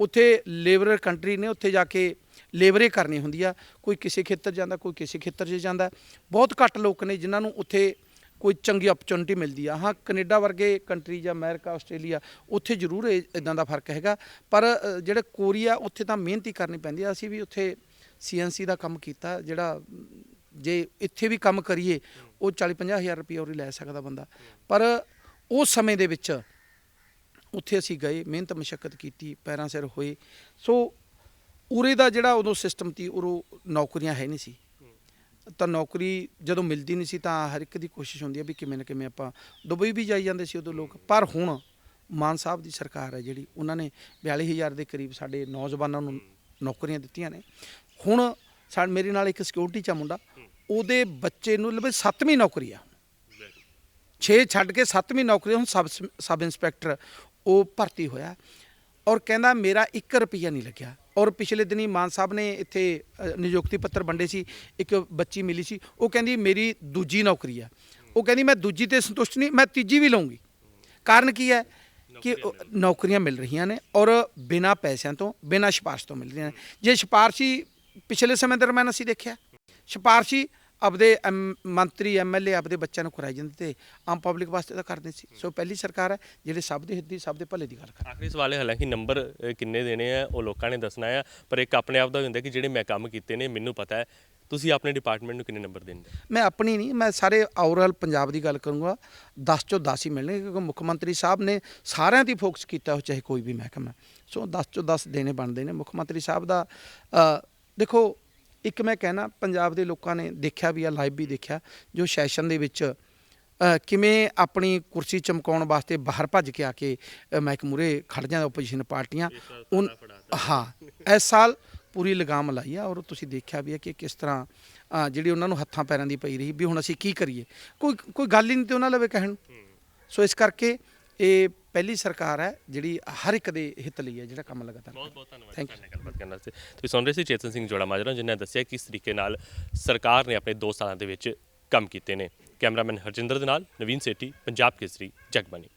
Speaker 2: ਉੱਥੇ ਲੇਬਰਰ ਕੰਟਰੀ ਨੇ, ਉੱਥੇ ਜਾ ਕੇ ਲੇਬਰੇ ਕਰਨੀ ਹੁੰਦੀ ਆ। ਕੋਈ ਕਿਸੇ ਖੇਤਰ ਜਾਂਦਾ, ਕੋਈ ਕਿਸੇ ਖੇਤਰ 'ਚ ਜਾਂਦਾ। ਬਹੁਤ ਘੱਟ ਲੋਕ ਨੇ ਜਿਨ੍ਹਾਂ ਨੂੰ ਉੱਥੇ ਕੋਈ ਚੰਗੀ ਓਪਰਚੁਨਿਟੀ ਮਿਲਦੀ ਆ। ਹਾਂ, ਕੈਨੇਡਾ ਵਰਗੇ ਕੰਟਰੀ ਜਾਂ ਅਮਰੀਕਾ, ਆਸਟ੍ਰੇਲੀਆ, ਉੱਥੇ ਜ਼ਰੂਰ ਇਦਾਂ ਦਾ ਫ਼ਰਕ ਹੈਗਾ। ਪਰ ਜਿਹੜੇ ਕੋਰੀਆ, ਉੱਥੇ ਤਾਂ ਮਿਹਨਤ ਹੀ ਕਰਨੀ ਪੈਂਦੀ ਆ। ਅਸੀਂ ਵੀ ਉੱਥੇ ਸੀਐਨਸੀ ਦਾ ਕੰਮ ਕੀਤਾ, ਜਿਹੜਾ ਜੇ ਇੱਥੇ ਵੀ ਕੰਮ ਕਰੀਏ, ਉਹ 40 50 ਹਜ਼ਾਰ ਰੁਪਏ ਹੋਰ ਲੈ ਸਕਦਾ ਬੰਦਾ। ਪਰ ਉਸ ਸਮੇਂ ਦੇ ਵਿੱਚ ਉੱਥੇ ਅਸੀਂ ਗਏ, ਮਿਹਨਤ ਮਸ਼ੱਕਤ ਕੀਤੀ, ਪੈਰਾਂ ਸਿਰ ਹੋਏ। ਸੋ ਉਰੇ ਦਾ ਜਿਹੜਾ ਉਦੋਂ ਸਿਸਟਮ ਸੀ, ਉਰੋਂ ਨੌਕਰੀਆਂ ਹੈ ਨਹੀਂ ਸੀ। ਤਾਂ ਨੌਕਰੀ ਜਦੋਂ ਮਿਲਦੀ ਨਹੀਂ ਸੀ ਤਾਂ ਹਰ ਇੱਕ ਦੀ ਕੋਸ਼ਿਸ਼ ਹੁੰਦੀ ਹੈ ਵੀ ਕਿਵੇਂ ਨਾ ਕਿਵੇਂ ਆਪਾਂ ਦੁਬਈ ਵੀ ਜਾਈ ਜਾਂਦੇ ਸੀ ਉਦੋਂ ਲੋਕ। ਪਰ ਹੁਣ ਮਾਨ ਸਾਹਿਬ ਦੀ ਸਰਕਾਰ ਹੈ ਜਿਹੜੀ, ਉਹਨਾਂ ਨੇ 42000 ਦੇ ਕਰੀਬ ਸਾਡੇ ਨੌਜਵਾਨਾਂ ਨੂੰ ਨੌਕਰੀਆਂ ਦਿੱਤੀਆਂ ਨੇ। ਹੁਣ ਸਾ, ਮੇਰੇ ਨਾਲ ਇੱਕ ਸਿਕਿਉਰਿਟੀ ਚਾ ਮੁੰਡਾ, ਉਹਦੇ ਬੱਚੇ ਨੂੰ ਲਵੇ 7ਵੀਂ ਨੌਕਰੀ ਆ। 6 ਛੱਡ ਕੇ 7ਵੀਂ ਨੌਕਰੀ ਹੁਣ ਸਬ ਸਬ ਇੰਸਪੈਕਟਰ ਉਹ ਭਰਤੀ ਹੋਇਆ। ਔਰ ਕਹਿੰਦਾ ਮੇਰਾ 1 ਰੁਪਿਆ ਨਹੀਂ ਲੱਗਿਆ। ਔਰ ਪਿਛਲੇ ਦਿਨੀ ਮਾਨ ਸਾਹਿਬ ਨੇ ਇੱਥੇ ਨਿਯੁਕਤੀ ਪੱਤਰ ਵੰਡੇ ਸੀ ਇੱਕ ਬੱਚੀ ਮਿਲੀ ਸੀ। ਉਹ ਕਹਿੰਦੀ ਮੇਰੀ ਦੂਜੀ ਨੌਕਰੀ ਆ। ਉਹ ਕਹਿੰਦੀ ਮੈਂ ਦੂਜੀ ਤੇ ਸੰਤੁਸ਼ਟ ਨਹੀਂ ਮੈਂ ਤੀਜੀ ਵੀ ਲਵਾਂਗੀ ਕਾਰਨ ਕੀ ਹੈ? ਕਿ ਨੌਕਰੀਆਂ ਮਿਲ ਰਹੀਆਂ ਨੇ ਔਰ ਬਿਨਾਂ ਪੈਸਿਆਂ ਤੋਂ ਬਿਨਾਂ ਸਿਫਾਰਿਸ਼ ਤੋਂ ਮਿਲ ਰਹੀਆਂ ਨੇ। ਜੇ ਸਿਫਾਰਸ਼ੀ ਪਿਛਲੇ ਸਮੇਂ ਦਰਮਿਆਨ ਅਸੀਂ ਦੇਖਿਆ ਸਿਫਾਰਸ਼ੀ ਆਪਦੇ ਐਮ- ਮੰਤਰੀ ਐਮਐਲਏ ਆਪਦੇ ਬੱਚਿਆਂ ਨੂੰ ਕਰਾਈ ਜਾਂਦੇ ਤੇ ਆਮ ਪਬਲਿਕ ਵਾਸਤੇ ਤਾਂ ਕਰਦੇ ਸੀ। ਸੋ ਪਹਿਲੀ ਸਰਕਾਰ ਹੈ ਜਿਹੜੇ ਸਭ ਦੇ ਹਿੱਤ ਦੀ ਸਭ ਦੇ ਭਲੇ ਦੀ ਗੱਲ ਕਰ
Speaker 1: ਆਖਰੀ ਸਵਾਲ ਇਹ ਹਾਲਾਂਕਿ ਨੰਬਰ ਕਿੰਨੇ ਦੇਣੇ ਆ ਉਹ ਲੋਕਾਂ ਨੇ ਦੱਸਣਾ ਆ ਪਰ ਇੱਕ ਆਪਣੇ ਆਪ ਦਾ ਹੁੰਦਾ ਕਿ ਜਿਹੜੇ ਮੈਂ ਕੰਮ ਕੀਤੇ ਨੇ ਮੈਨੂੰ ਪਤਾ ਹੈ ਤੁਸੀਂ ਆਪਣੇ ਡਿਪਾਰਟਮੈਂਟ ਨੂੰ ਕਿੰਨੇ ਨੰਬਰ ਦਿੰਦੇ
Speaker 2: ਮੈਂ ਆਪਣੀ ਨਹੀਂ ਮੈਂ ਸਾਰੇ ਓਵਰਆਲ ਪੰਜਾਬ ਦੀ ਗੱਲ ਕਰੂੰਗਾ 10 ਚੋਂ 10 ਹੀ ਮਿਲਣਗੇ ਕਿਉਂਕਿ ਮੁੱਖ ਮੰਤਰੀ ਸਾਹਿਬ ਨੇ ਸਾਰਿਆਂ ਦੀ ਫੋਕਸ ਕੀਤਾ ਹੋ ਚਾਹੇ ਕੋਈ ਵੀ ਮਹਿਕਮਾ। ਸੋ 10 ਚੋਂ 10 ਦੇਣੇ ਬਣਦੇ ਨੇ ਮੁੱਖ ਮੰਤਰੀ ਸਾਹਿਬ ਦਾ ਦੇਖੋ ਇੱਕ ਮੈਂ ਕਹਿਣਾ ਪੰਜਾਬ ਦੇ ਲੋਕਾਂ ਨੇ ਦੇਖਿਆ ਵੀ ਆ ਲਾਈਵ ਵੀ ਦੇਖਿਆ ਜੋ ਸੈਸ਼ਨ ਦੇ ਵਿੱਚ ਕਿਵੇਂ ਆਪਣੀ ਕੁਰਸੀ ਚਮਕਾਉਣ ਵਾਸਤੇ ਬਾਹਰ ਭੱਜ ਕੇ ਆ ਕੇ ਅ, ਮਾਈਕ ਮੂਰੇ ਖੜ ਜਾਂਦੇ ਆਪੋਜੀਸ਼ਨ ਪਾਰਟੀਆਂ। ਹਾਂ ਇਸ ਸਾਲ ਪੂਰੀ ਲਗਾਮ ਲਾਈ ਆ ਔਰ ਤੁਸੀਂ ਦੇਖਿਆ ਵੀ ਹੈ ਕਿ ਕਿਸ ਤਰ੍ਹਾਂ ਜਿਹੜੀ ਉਹਨਾਂ ਨੂੰ ਹੱਥਾਂ ਪੈਰਾਂ ਦੀ ਪਈ ਰਹੀ ਵੀ ਹੁਣ ਅਸੀਂ ਕੀ ਕਰੀਏ? ਕੋਈ ਕੋਈ ਗੱਲ ਹੀ ਨਹੀਂ ਤੇ ਉਹਨਾਂ ਲਵੇ ਕਹਿਣ। ਸੋ ਇਸ ਕਰਕੇ ਇਹ ਪਹਿਲੀ ਸਰਕਾਰ ਹੈ ਜਿਹੜੀ ਹਰ ਇੱਕ ਦੇ ਹਿੱਤ ਲਈ ਹੈ ਜਿਹੜਾ ਕੰਮ ਲਗਾਤਾਰ
Speaker 1: ਬਹੁਤ ਬਹੁਤ ਧੰਨਵਾਦ. ਤੁਹਾਡੇ ਨਾਲ ਗੱਲਬਾਤ ਕਰਨ ਵਾਸਤੇ। ਤੁਸੀਂ ਸੁਣ ਰਹੇ ਸੀ ਚੇਤਨ ਸਿੰਘ ਜੋੜਾ ਮਾਜਰਾ ਜਿਨ੍ਹਾਂ ਨੇ ਦੱਸਿਆ ਕਿਸ ਤਰੀਕੇ ਨਾਲ ਸਰਕਾਰ ਨੇ ਆਪਣੇ 2 ਸਾਲਾਂ ਦੇ ਵਿੱਚ ਕੰਮ ਕੀਤੇ ਨੇ। ਕੈਮਰਾਮੈਨ ਹਰਜਿੰਦਰ ਦੇ ਨਾਲ ਨਵੀਨ ਸੇਠੀ ਪੰਜਾਬ ਕੇਸਰੀ ਜਗਬਾਨੀ